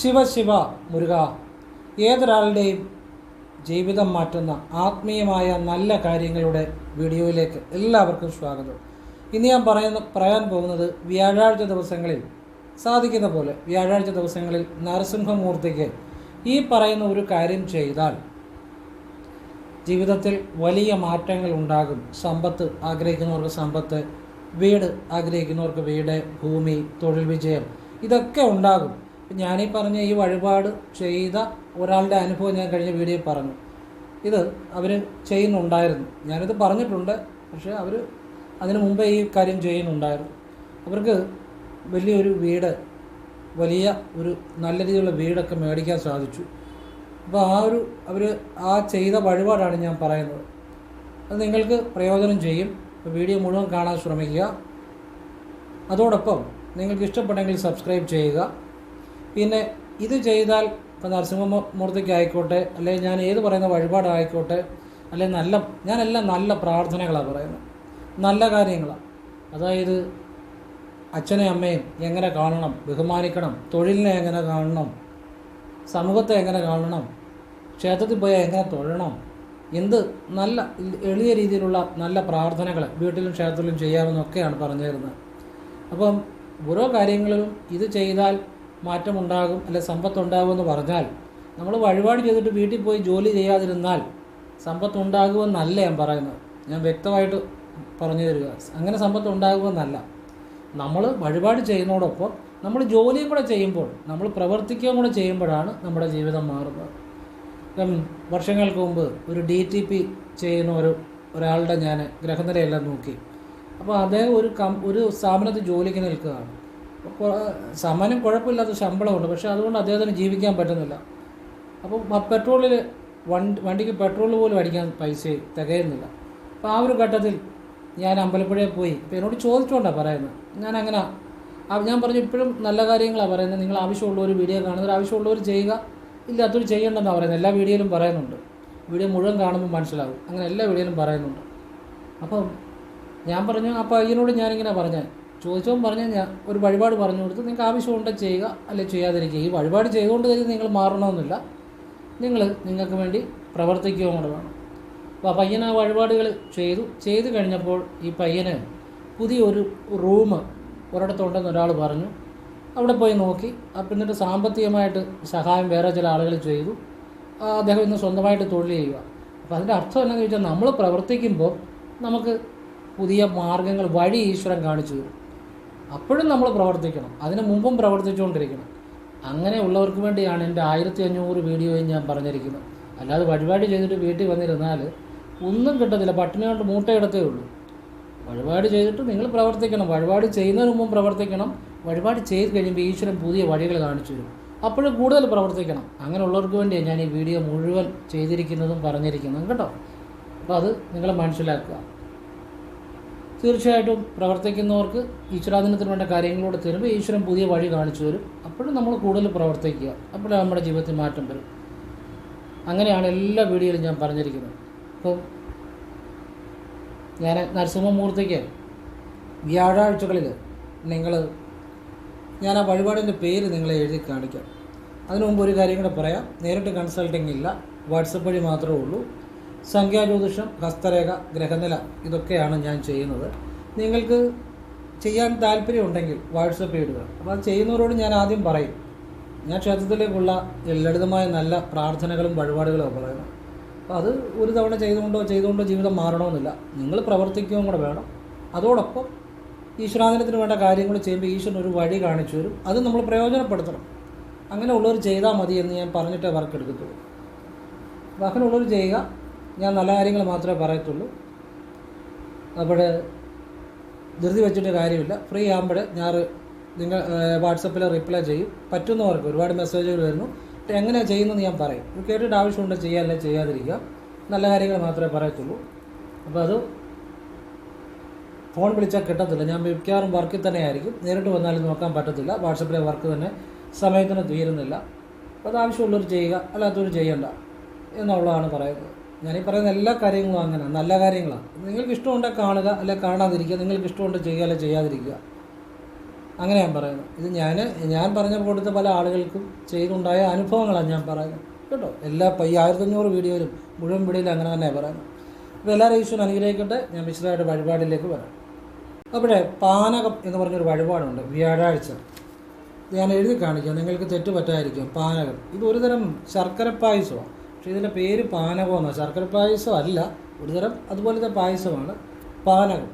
ശിവ ശിവ മുരുക. ഏതൊരാളുടെയും ജീവിതം മാറ്റുന്ന ആത്മീയമായ നല്ല കാര്യങ്ങളുടെ വീഡിയോയിലേക്ക് എല്ലാവർക്കും സ്വാഗതം. ഇന്ന് ഞാൻ പറയുന്ന പറയാൻ പോകുന്നത് വ്യാഴാഴ്ച ദിവസങ്ങളിൽ സാധിക്കുന്ന പോലെ വ്യാഴാഴ്ച ദിവസങ്ങളിൽ നരസിംഹമൂർത്തിക്ക് ഈ പറയുന്ന ഒരു കാര്യം ചെയ്താൽ ജീവിതത്തിൽ വലിയ മാറ്റങ്ങൾ ഉണ്ടാകും. സമ്പത്ത് ആഗ്രഹിക്കുന്നവർക്ക് സമ്പത്ത് വീട് ആഗ്രഹിക്കുന്നവർക്ക് വീട് ഭൂമി തൊഴിൽ വിജയം ഇതൊക്കെ ഉണ്ടാകും. ഞാനീ പറഞ്ഞ ഈ വഴിപാട് ചെയ്ത ഒരാളുടെ അനുഭവം ഞാൻ കഴിഞ്ഞ വീഡിയോയിൽ പറഞ്ഞു. ഇത് അവർ ചെയ്യുന്നുണ്ടായിരുന്നു. ഞാനിത് പറഞ്ഞിട്ടുണ്ട്. പക്ഷേ അവർ അതിനു മുമ്പേ ഈ കാര്യം ചെയ്യുന്നുണ്ടായിരുന്നു. അവർക്ക് വലിയൊരു വീട് വലിയ ഒരു നല്ല രീതിയിലുള്ള വീടൊക്കെ മേടിക്കാൻ സാധിച്ചു. അപ്പോൾ ആ ഒരു അവർ ആ ചെയ്ത വഴിപാടാണ് ഞാൻ പറയുന്നത്. അത് നിങ്ങൾക്ക് പ്രയോജനം ചെയ്യും. വീഡിയോ മുഴുവൻ കാണാൻ ശ്രമിക്കുക. അതോടൊപ്പം നിങ്ങൾക്ക് ഇഷ്ടപ്പെട്ടെങ്കിൽ സബ്സ്ക്രൈബ് ചെയ്യുക. പിന്നെ ഇത് ചെയ്താൽ ഇപ്പോൾ നരസിംഹമൂർത്തിക്ക് ആയിക്കോട്ടെ അല്ലെങ്കിൽ ഞാൻ ഏത് പറയുന്ന വഴിപാടായിക്കോട്ടെ അല്ലെങ്കിൽ നല്ല ഞാനെല്ലാം നല്ല പ്രാർത്ഥനകളാണ് പറയുന്നത്. നല്ല കാര്യങ്ങളാണ് അതായത് അച്ഛനെയും അമ്മയും എങ്ങനെ കാണണം ബഹുമാനിക്കണം തൊഴിലിനെ എങ്ങനെ കാണണം സമൂഹത്തെ എങ്ങനെ കാണണം ക്ഷേത്രത്തിൽ പോയാൽ എങ്ങനെ തൊഴണം എന്ത് നല്ല എളിയ രീതിയിലുള്ള നല്ല പ്രാർത്ഥനകൾ വീട്ടിലും ക്ഷേത്രത്തിലും ചെയ്യാമെന്നൊക്കെയാണ് പറഞ്ഞു തരുന്നത് അപ്പം ഓരോ കാര്യങ്ങളിലും ഇത് ചെയ്താൽ മാറ്റമുണ്ടാകും അല്ലെ സമ്പത്തുണ്ടാകും എന്ന് പറഞ്ഞാൽ നമ്മൾ വഴിപാട് ചെയ്തിട്ട് വീട്ടിൽ പോയി ജോലി ചെയ്യാതിരുന്നാൽ സമ്പത്തുണ്ടാകുമെന്നല്ല ഞാൻ പറയുന്നത്. ഞാൻ വ്യക്തമായിട്ട് പറഞ്ഞു തരിക. അങ്ങനെ സമ്പത്ത് ഉണ്ടാകുമെന്നല്ല നമ്മൾ വഴിപാട് ചെയ്യുന്നതോടൊപ്പം നമ്മൾ ജോലിയും കൂടെ ചെയ്യുമ്പോൾ നമ്മൾ പ്രവർത്തിക്കുകയും കൂടെ ചെയ്യുമ്പോഴാണ് നമ്മുടെ ജീവിതം മാറുന്നത്. ഇപ്പം വർഷങ്ങൾക്ക് മുമ്പ് ഒരു ഡി ടി പി ചെയ്യുന്ന ഒരു ഒരാളുടെ ഞാൻ ഗ്രഹനിലയെല്ലാം നോക്കി. അപ്പോൾ അദ്ദേഹം ഒരു കം ഒരു സ്ഥാപനത്തിൽ ജോലിക്ക് നിൽക്കുകയാണ്. അപ്പോൾ സമ്മാനം കുഴപ്പമില്ലാത്ത ശമ്പളമുണ്ട്. പക്ഷേ അതുകൊണ്ട് അദ്ദേഹത്തിന് ജീവിക്കാൻ പറ്റുന്നില്ല. അപ്പോൾ പെട്രോളിൽ വണ്ടി വണ്ടിക്ക് പെട്രോൾ പോലും അടിക്കാൻ പൈസ തികയുന്നില്ല. അപ്പോൾ ആ ഒരു ഘട്ടത്തിൽ ഞാൻ അമ്പലപ്പുഴയിൽ പോയി. ഇപ്പം എന്നോട് ചോദിച്ചുകൊണ്ടാണ് പറയുന്നത്. ഞാൻ അങ്ങനെ ഞാൻ പറഞ്ഞു ഇപ്പോഴും നല്ല കാര്യങ്ങളാണ് പറയുന്നത്. നിങ്ങൾ ആവശ്യമുള്ളവർ വീഡിയോ കാണുന്നവർ ആവശ്യമുള്ളവർ ചെയ്യുക. ഇല്ലാത്തവർ ചെയ്യേണ്ടെന്നാണ് പറയുന്നത്. എല്ലാ വീഡിയോയിലും പറയുന്നുണ്ട്. വീഡിയോ മുഴുവൻ കാണുമ്പോൾ മനസ്സിലാവും. അങ്ങനെ എല്ലാ വീഡിയോയിലും പറയുന്നുണ്ട്. അപ്പം ഞാൻ പറഞ്ഞു ആ പയ്യനോട് ഞാനിങ്ങനെ പറഞ്ഞ. ചോദിച്ചവൻ പറഞ്ഞ ഞാൻ ഒരു വഴിപാട് പറഞ്ഞു കൊടുത്ത് നിങ്ങൾക്ക് ആവശ്യമുണ്ട് ചെയ്യുക അല്ലെ ചെയ്യാതിരിക്കുക. ഈ വഴിപാട് ചെയ്തുകൊണ്ട് തന്നെ നിങ്ങൾ മാറണമെന്നില്ല. നിങ്ങൾ നിങ്ങൾക്ക് വേണ്ടി പ്രവർത്തിക്കുകയും കൂടെ വേണം. അപ്പോൾ ആ പയ്യൻ ആ വഴിപാടുകൾ ചെയ്തു. ചെയ്തു കഴിഞ്ഞപ്പോൾ ഈ പയ്യന് പുതിയൊരു റൂം ഒരിടത്തുണ്ടെന്ന് ഒരാൾ പറഞ്ഞു. അവിടെ പോയി നോക്കി. അപ്പം എന്നിട്ട് സാമ്പത്തികമായിട്ട് സഹായം വേറെ ചില ആളുകൾ ചെയ്തു. അദ്ദേഹം ഇന്ന് സ്വന്തമായിട്ട് തൊഴിൽ ചെയ്യുക. അപ്പോൾ അതിന്റെ അർത്ഥം എന്താണെന്ന് ചോദിച്ചാൽ നമ്മൾ പ്രവർത്തിക്കുമ്പോൾ നമുക്ക് പുതിയ മാർഗങ്ങൾ വഴി ഈശ്വരൻ കാണിച്ചു തരും. അപ്പോഴും നമ്മൾ പ്രവർത്തിക്കണം. അതിന് മുമ്പും പ്രവർത്തിച്ചുകൊണ്ടിരിക്കണം. അങ്ങനെയുള്ളവർക്ക് വേണ്ടിയാണ് എന്റെ ആയിരത്തി അഞ്ഞൂറ് വീഡിയോയും ഞാൻ പറഞ്ഞിരിക്കുന്നത്. അല്ലാതെ വഴിപാട് ചെയ്തിട്ട് വീട്ടിൽ വന്നിരുന്നാൽ ഒന്നും കിട്ടത്തില്ല. പട്ടിണി കൊണ്ട് മൂട്ടയിടത്തേ ഉള്ളൂ. വഴിപാട് ചെയ്തിട്ട് നിങ്ങൾ പ്രവർത്തിക്കണം. വഴിപാട് ചെയ്യുന്നതിന് മുമ്പും പ്രവർത്തിക്കണം. വഴിപാട് ചെയ്ത് കഴിയുമ്പോൾ ഈശ്വരൻ പുതിയ വഴികൾ കാണിച്ചു തരും. അപ്പോഴും കൂടുതൽ പ്രവർത്തിക്കണം. അങ്ങനെയുള്ളവർക്ക് വേണ്ടിയാണ് ഞാൻ ഈ വീഡിയോ മുഴുവൻ ചെയ്തിരിക്കുന്നതും പറഞ്ഞിരിക്കുന്നതും. കേട്ടോ? അപ്പോൾ അത് നിങ്ങൾ മനസ്സിലാക്കുക. തീർച്ചയായിട്ടും പ്രവർത്തിക്കുന്നവർക്ക് ഈശ്വരാധീനത്തിന് വേണ്ട കാര്യങ്ങളോട് തരുമ്പോൾ ഈശ്വരൻ പുതിയ വഴി കാണിച്ചു തരും. അപ്പോഴും നമ്മൾ കൂടുതൽ പ്രവർത്തിക്കുക. അപ്പോഴും നമ്മുടെ ജീവിതത്തിൽ മാറ്റം വരും. അങ്ങനെയാണ് എല്ലാ വീഡിയോയിലും ഞാൻ പറഞ്ഞിരിക്കുന്നത്. അപ്പോൾ ഞാൻ നരസിംഹമൂർത്തിക്ക് വ്യാഴാഴ്ചകളിൽ നിങ്ങൾ ഞാൻ ആ വഴിപാടിന്റെ പേര് നിങ്ങളെ എഴുതി കാണിക്കാം. അതിനു മുമ്പ് ഒരു കാര്യം കൂടെ പറയാം. നേരിട്ട് കൺസൾട്ടിംഗ് ഇല്ല. വാട്സപ്പ് വഴി മാത്രമേ ഉള്ളൂ. സംഖ്യാജ്യോതിഷം ഹസ്തരേഖ ഗ്രഹനില ഇതൊക്കെയാണ് ഞാൻ ചെയ്യുന്നത്. നിങ്ങൾക്ക് ചെയ്യാൻ താല്പര്യമുണ്ടെങ്കിൽ വാട്സപ്പ് ഇടുക. അപ്പോൾ അത് ചെയ്യുന്നവരോട് ഞാൻ ആദ്യം പറയും. ഞാൻ ക്ഷേത്രത്തിലേക്കുള്ള ലളിതമായ നല്ല പ്രാർത്ഥനകളും വഴിപാടുകളും പറയുന്നത് അപ്പോൾ അത് ഒരു തവണ ചെയ്തുകൊണ്ടോ ചെയ്തുകൊണ്ടോ ജീവിതം മാറണമെന്നില്ല. നിങ്ങൾ പ്രവർത്തിക്കുകയും കൂടെ വേണം. അതോടൊപ്പം ഈശ്വരാധീനത്തിന് വേണ്ട കാര്യങ്ങൾ ചെയ്യുമ്പോൾ ഈശ്വരൻ ഒരു വഴി കാണിച്ചു തരും. അത് നമ്മൾ പ്രയോജനപ്പെടുത്തണം. അങ്ങനെ ഉള്ളവർ ചെയ്താൽ മതി എന്ന് ഞാൻ പറഞ്ഞിട്ടേ വർക്ക് എടുക്കത്തുള്ളൂ. അപ്പോൾ അങ്ങനെയുള്ളവർ ചെയ്യുക. ഞാൻ നല്ല കാര്യങ്ങൾ മാത്രമേ പറയത്തുള്ളൂ. അപ്പോൾ ധൃതി വെച്ചിട്ട് കാര്യമില്ല. ഫ്രീ ആകുമ്പോൾ ഞാൻ നിങ്ങൾ വാട്സപ്പിൽ റിപ്ലൈ ചെയ്യും. പറ്റുന്നവർക്ക് ഒരുപാട് മെസ്സേജുകൾ വരുന്നു. എങ്ങനെയാണ് ചെയ്യുന്നതെന്ന് ഞാൻ പറയും. ഇത് കേട്ടിട്ട് ആവശ്യമുണ്ട് ചെയ്യാല്ല ചെയ്യാതിരിക്കുക. നല്ല കാര്യങ്ങൾ മാത്രമേ പറയത്തുള്ളൂ. അപ്പോൾ അത് ഫോൺ വിളിച്ചാൽ കിട്ടത്തില്ല. ഞാൻ മിക്കവാറും വർക്കിൽ തന്നെ ആയിരിക്കും. നേരിട്ട് വന്നാലും നോക്കാൻ പറ്റത്തില്ല. വാട്സപ്പിലെ വർക്ക് തന്നെ സമയത്തിന് തീരുന്നില്ല. അപ്പോൾ അത് ആവശ്യമുള്ളവർ ചെയ്യുക. അല്ലാത്തവർ ചെയ്യണ്ട. എന്നുള്ളതാണ് പറയുന്നത്. ഞാനീ പറയുന്ന എല്ലാ കാര്യങ്ങളും അങ്ങനെ നല്ല കാര്യങ്ങളാണ് നിങ്ങൾക്ക് ഇഷ്ടമുണ്ടെങ്കിൽ കാണുക അല്ലെ കാണാതിരിക്കുക നിങ്ങൾക്ക് ഇഷ്ടമുണ്ട് ചെയ്യുക അല്ലെ ചെയ്യാതിരിക്കുക. അങ്ങനെ ഞാൻ പറയുന്നത് ഇത് ഞാൻ ഞാൻ പറഞ്ഞ കൊടുത്ത പല ആളുകൾക്കും ചെയ്തുണ്ടായ അനുഭവങ്ങളാണ് ഞാൻ പറയുന്നത്. കേട്ടോ? എല്ലാ ഈ ആയിരത്തഞ്ഞൂറ് വീഡിയോയിലും മുഴുവൻ വീഡിയോയിലും അങ്ങനെ തന്നെ പറയുന്നത്. അപ്പോൾ എല്ലാവരും ഈശ്വരൻ അനുഗ്രഹിക്കട്ടെ. ഞാൻ വിശദമായിട്ട് വഴിപാടിലേക്ക് വരാം. അപ്പോഴേ പാനകം എന്ന് പറഞ്ഞൊരു വഴിപാടുണ്ട്. വ്യാഴാഴ്ച. ഞാൻ എഴുതി കാണിക്കാം. നിങ്ങൾക്ക് തെറ്റ് പറ്റായിരിക്കും പാനകം. ഇത് ഒരുതരം ശർക്കര പായസമാണ് പക്ഷേ ഇതിന്റെ പേര് പാനകമെന്നാണ് ശർക്കര പായസം അല്ല ഒരുതരം അതുപോലത്തെ പായസമാണ് പാനകം.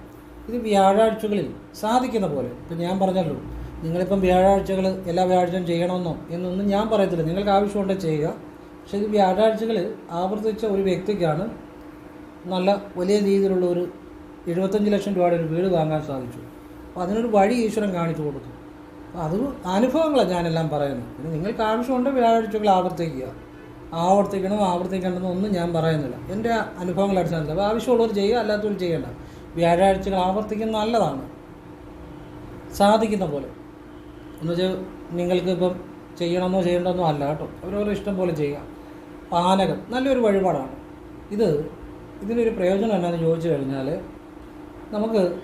ഇത് വ്യാഴാഴ്ചകളിൽ സാധിക്കുന്ന പോലെ. ഇപ്പം ഞാൻ പറഞ്ഞല്ലോ നിങ്ങളിപ്പം വ്യാഴാഴ്ചകൾ എല്ലാ വ്യാഴാഴ്ചയും ചെയ്യണമെന്നോ എന്നൊന്നും ഞാൻ പറയത്തില്ല. നിങ്ങൾക്ക് ആവശ്യമുണ്ടെങ്കിൽ ചെയ്യുക. പക്ഷേ ഇത് വ്യാഴാഴ്ചകൾ ആവർത്തിച്ച ഒരു വ്യക്തിക്കാണ് നല്ല വലിയ രീതിയിലുള്ള ഒരു എഴുപത്തഞ്ച് ലക്ഷം രൂപയുടെ ഒരു വീട് വാങ്ങാൻ സാധിച്ചു. അപ്പോൾ അതിനൊരു വഴി ഈശ്വരൻ കാണിച്ചു കൊടുത്തു. അത് അനുഭവങ്ങളാണ് ഞാനെല്ലാം പറയുന്നത്. പിന്നെ നിങ്ങൾക്ക് ആവശ്യമുണ്ട് വ്യാഴാഴ്ചകൾ ആവർത്തിക്കുക. ആവർത്തിക്കണം ആവർത്തിക്കണമെന്ന് ഒന്നും ഞാൻ പറയുന്നില്ല. എന്റെ അനുഭവങ്ങൾ അടിസ്ഥാനത്തിൽ. അപ്പോൾ ആവശ്യമുള്ളവർ ചെയ്യുക അല്ലാത്തവർ ചെയ്യേണ്ട. വ്യാഴാഴ്ചകൾ ആവർത്തിക്കുന്നത് നല്ലതാണ്. സാധിക്കുന്ന പോലെ. എന്നുവെച്ചാൽ നിങ്ങൾക്ക് ഇപ്പം ചെയ്യണമെന്നോ ചെയ്യേണ്ടതെന്നോ അല്ല കേട്ടോ. അവരവരുടെ ഇഷ്ടം പോലെ ചെയ്യുക. പാനകം നല്ലൊരു വഴിപാടാണ്. ഇത് ഇതിനൊരു പ്രയോജനം എന്നാന്ന് ചോദിച്ചു കഴിഞ്ഞാൽ നമുക്ക്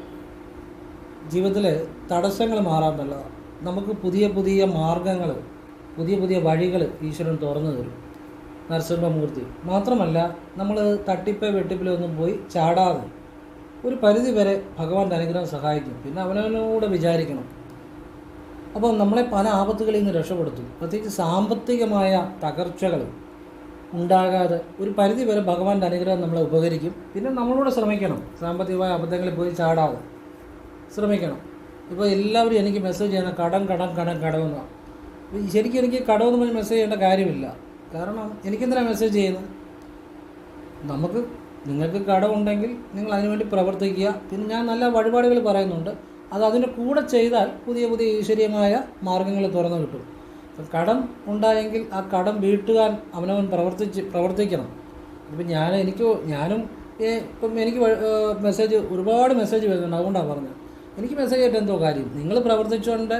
ജീവിതത്തിലെ തടസ്സങ്ങൾ മാറാൻ നല്ലതാണ്. നമുക്ക് പുതിയ പുതിയ മാർഗങ്ങൾ പുതിയ പുതിയ വഴികൾ ഈശ്വരൻ തുറന്നു തരും. നരസിംഹമൂർത്തി മാത്രമല്ല നമ്മൾ തട്ടിപ്പ് വെട്ടിപ്പിലൊന്നും പോയി ചാടാതെ ഒരു പരിധി വരെ ഭഗവാന്റെ അനുഗ്രഹം സഹായിക്കും. പിന്നെ അവനവനോട് വിചാരിക്കണം. അപ്പോൾ നമ്മളെ പല ആപത്തുകളിൽ നിന്ന് രക്ഷപ്പെടുത്തും. പ്രത്യേകിച്ച് സാമ്പത്തികമായ തകർച്ചകൾ ഉണ്ടാകാതെ ഒരു പരിധി വരെ ഭഗവാന്റെ അനുഗ്രഹം നമ്മളെ ഉപകരിക്കും. പിന്നെ നമ്മളോട് ശ്രമിക്കണം. സാമ്പത്തികമായ അബദ്ധങ്ങളിൽ പോയി ചാടാതെ ശ്രമിക്കണം. ഇപ്പോൾ എല്ലാവരും എനിക്ക് മെസ്സേജ് ചെയ്യണം കടം കടം കടം കടമെന്നാണ് ശരിക്കും എനിക്ക് കടമെന്ന് പറഞ്ഞ് മെസ്സേജ് ചെയ്യേണ്ട കാര്യമില്ല. കാരണം എനിക്കെന്തിനാണ് മെസ്സേജ് ചെയ്യുന്നത്? നമുക്ക് നിങ്ങൾക്ക് കടമുണ്ടെങ്കിൽ നിങ്ങൾ അതിനുവേണ്ടി പ്രവർത്തിക്കുക. പിന്നെ ഞാൻ നല്ല വഴിപാടുകൾ പറയുന്നുണ്ട്. അത് അതിന്റെ കൂടെ ചെയ്താൽ പുതിയ പുതിയ ഈശ്വരീയമായ മാർഗങ്ങൾ തുറന്നു കിട്ടും. അപ്പം കടം ഉണ്ടായെങ്കിൽ ആ കടം വീട്ടുകാൻ അവനവൻ പ്രവർത്തിച്ച് പ്രവർത്തിക്കണം. ഇപ്പം ഞാൻ എനിക്ക് ഞാനും ഇപ്പം എനിക്ക് മെസ്സേജ് ഒരുപാട് മെസ്സേജ് വരുന്നുണ്ട്. അതുകൊണ്ടാണ് പറഞ്ഞത്. എനിക്ക് മെസ്സേജ് ആയിട്ട് എന്തോ കാര്യം. നിങ്ങൾ പ്രവർത്തിച്ചുകൊണ്ട്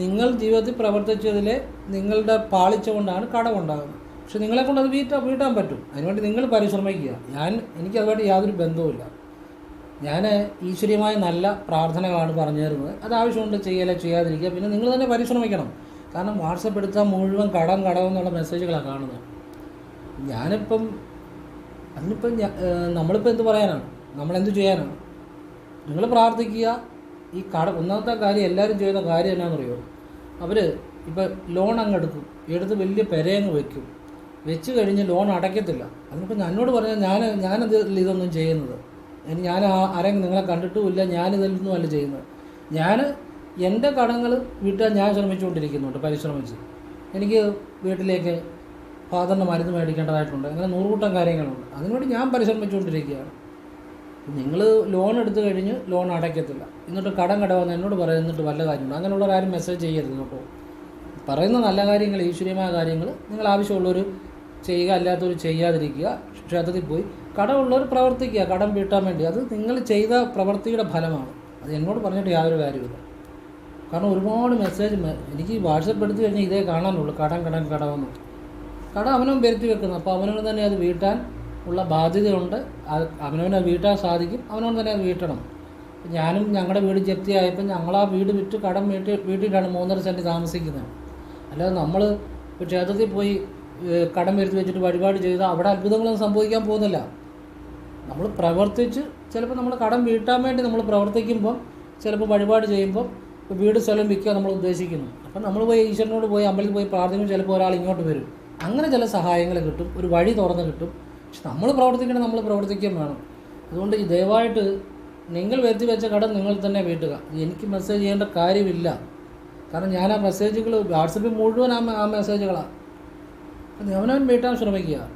നിങ്ങൾ ജീവിതത്തിൽ പ്രവർത്തിച്ചതിൽ നിങ്ങളുടെ പാളിച്ച കൊണ്ടാണ് കടം ഉണ്ടാകുന്നത് പക്ഷെ നിങ്ങളെ കൊണ്ട് അത് വീട്ടാ വീട്ടാൻ പറ്റും. അതിനുവേണ്ടി നിങ്ങൾ പരിശ്രമിക്കുക. ഞാൻ എനിക്ക് അതുമായിട്ട് യാതൊരു ബന്ധവുമില്ല. ഞാൻ ഈശ്വര്യമായ നല്ല പ്രാർത്ഥനകളാണ് പറഞ്ഞു തരുന്നത്. അത് ആവശ്യമുണ്ട് ചെയ്യല ചെയ്യാതിരിക്കുക. പിന്നെ നിങ്ങൾ തന്നെ പരിശ്രമിക്കണം. കാരണം വാട്സപ്പ് എടുത്താൽ മുഴുവൻ കടം കടം എന്നുള്ള മെസ്സേജുകളാണ് കാണുന്നത്. ഞാനിപ്പം അതിനിപ്പം നമ്മളിപ്പോൾ എന്ത് പറയാനാണ്? നമ്മളെന്ത് ചെയ്യാനാണ്? നിങ്ങൾ പ്രാർത്ഥിക്കുക. ഈ കട ഒന്നാമത്തെ കാര്യം എല്ലാവരും ചെയ്യുന്ന കാര്യം എന്നാണെന്നറിയോ അവർ ഇപ്പം ലോൺ അങ്ങ് എടുക്കും. എടുത്ത് വലിയ പെരയങ്ങ് വെക്കും വെച്ച് കഴിഞ്ഞ് ലോൺ അടയ്ക്കത്തില്ല. അതിനിപ്പോൾ എന്നോട് പറഞ്ഞാൽ ഞാൻ ഞാനത് ഇതൊന്നും ചെയ്യുന്നത്? ഞാൻ ആരെങ്കിലും നിങ്ങളെ കണ്ടിട്ടുമില്ല ഞാനിതൊന്നും അല്ല ചെയ്യുന്നത്. ഞാൻ എന്റെ കടങ്ങൾ വീട്ടാൻ ഞാൻ ശ്രമിച്ചുകൊണ്ടിരിക്കുന്നുണ്ട് പരിശ്രമിച്ച്. എനിക്ക് വീട്ടിലേക്ക് ഫാദറിന്റെ മരുന്ന് മേടിക്കേണ്ടതായിട്ടുണ്ട് അങ്ങനെ നൂറുകൂട്ടം കാര്യങ്ങളുണ്ട്. അതിനുവേണ്ടി ഞാൻ പരിശ്രമിച്ചുകൊണ്ടിരിക്കുകയാണ്. നിങ്ങൾ ലോൺ എടുത്തു കഴിഞ്ഞ് ലോൺ അടയ്ക്കത്തില്ല. എന്നിട്ട് കടം കടവെന്ന് എന്നോട് പറയുന്നിട്ട് വല്ല കാര്യമുണ്ട്? അങ്ങനെയുള്ളവരാരും മെസ്സേജ് ചെയ്യരുത് കേട്ടോ. പറയുന്ന നല്ല കാര്യങ്ങൾ ഈശ്വര്യമായ കാര്യങ്ങൾ നിങ്ങൾ ആവശ്യമുള്ളവർ ചെയ്യുക അല്ലാത്തവർ ചെയ്യാതിരിക്കുക ക്ഷേത്രത്തിൽ പോയി കടമുള്ളവർ പ്രവർത്തിക്കുക കടം വീട്ടാൻ വേണ്ടി. അത് നിങ്ങൾ ചെയ്ത പ്രവൃത്തിയുടെ ഫലമാണ്. അത് എന്നോട് പറഞ്ഞിട്ട് യാതൊരു കാര്യമില്ല കാരണം ഒരുപാട് മെസ്സേജ് എനിക്ക് വാട്സപ്പ് എടുത്തു കഴിഞ്ഞാൽ ഇതേ കാണാനുള്ളൂ. കടം കടം കടമെന്ന് കടം അവനും വരുത്തി വെക്കുന്നു. അപ്പോൾ അവനവന് തന്നെ അത് വീട്ടാൻ ഉള്ള ബാധ്യതയുണ്ട്. അവനവന് വീട്ടാൻ സാധിക്കും. അവനോട് തന്നെ അത് വീട്ടണം. ഞാനും ഞങ്ങളുടെ വീട് ജപ്തിയായപ്പോൾ ഞങ്ങൾ ആ വീട് വിറ്റ് കടം വീട്ടി വീട്ടിലാണ് മൂന്നര സെന്റ് താമസിക്കുന്നത്. അല്ലാതെ നമ്മൾ ക്ഷേത്രത്തിൽ പോയി കടം വരുത്തി വെച്ചിട്ട് വഴിപാട് ചെയ്താൽ അവിടെ അത്ഭുതങ്ങളൊന്നും സംഭവിക്കാൻ പോകുന്നില്ല. നമ്മൾ പ്രവർത്തിച്ച് ചിലപ്പോൾ നമ്മൾ കടം വീട്ടാൻ വേണ്ടി നമ്മൾ പ്രവർത്തിക്കുമ്പം ചിലപ്പോൾ വഴിപാട് ചെയ്യുമ്പം വീട് സ്ഥലം വിൽക്കുക നമ്മൾ ഉദ്ദേശിക്കുന്നു. അപ്പം നമ്മൾ പോയി ഈശ്വരനോട് പോയി അമ്പലത്തിൽ പോയി പ്രാർത്ഥിക്കും ചിലപ്പോൾ ഒരാൾ ഇങ്ങോട്ട് വരും. അങ്ങനെ ചില സഹായങ്ങൾ കിട്ടും ഒരു വഴി തുറന്ന് കിട്ടും. പക്ഷെ നമ്മൾ പ്രവർത്തിക്കണം നമ്മൾ പ്രവർത്തിക്കുകയും വേണം. അതുകൊണ്ട് ഈ ദയവായിട്ട് നിങ്ങൾ വരുത്തി വെച്ച കടം നിങ്ങൾ തന്നെ വീട്ടുക. എനിക്ക് മെസ്സേജ് ചെയ്യേണ്ട കാര്യമില്ല. കാരണം ഞാൻ ആ മെസ്സേജുകൾ വാട്സപ്പിൽ മുഴുവൻ ആ മെസ്സേജുകളാണ് അവനവൻ വീട്ടാൻ ശ്രമിക്കുക.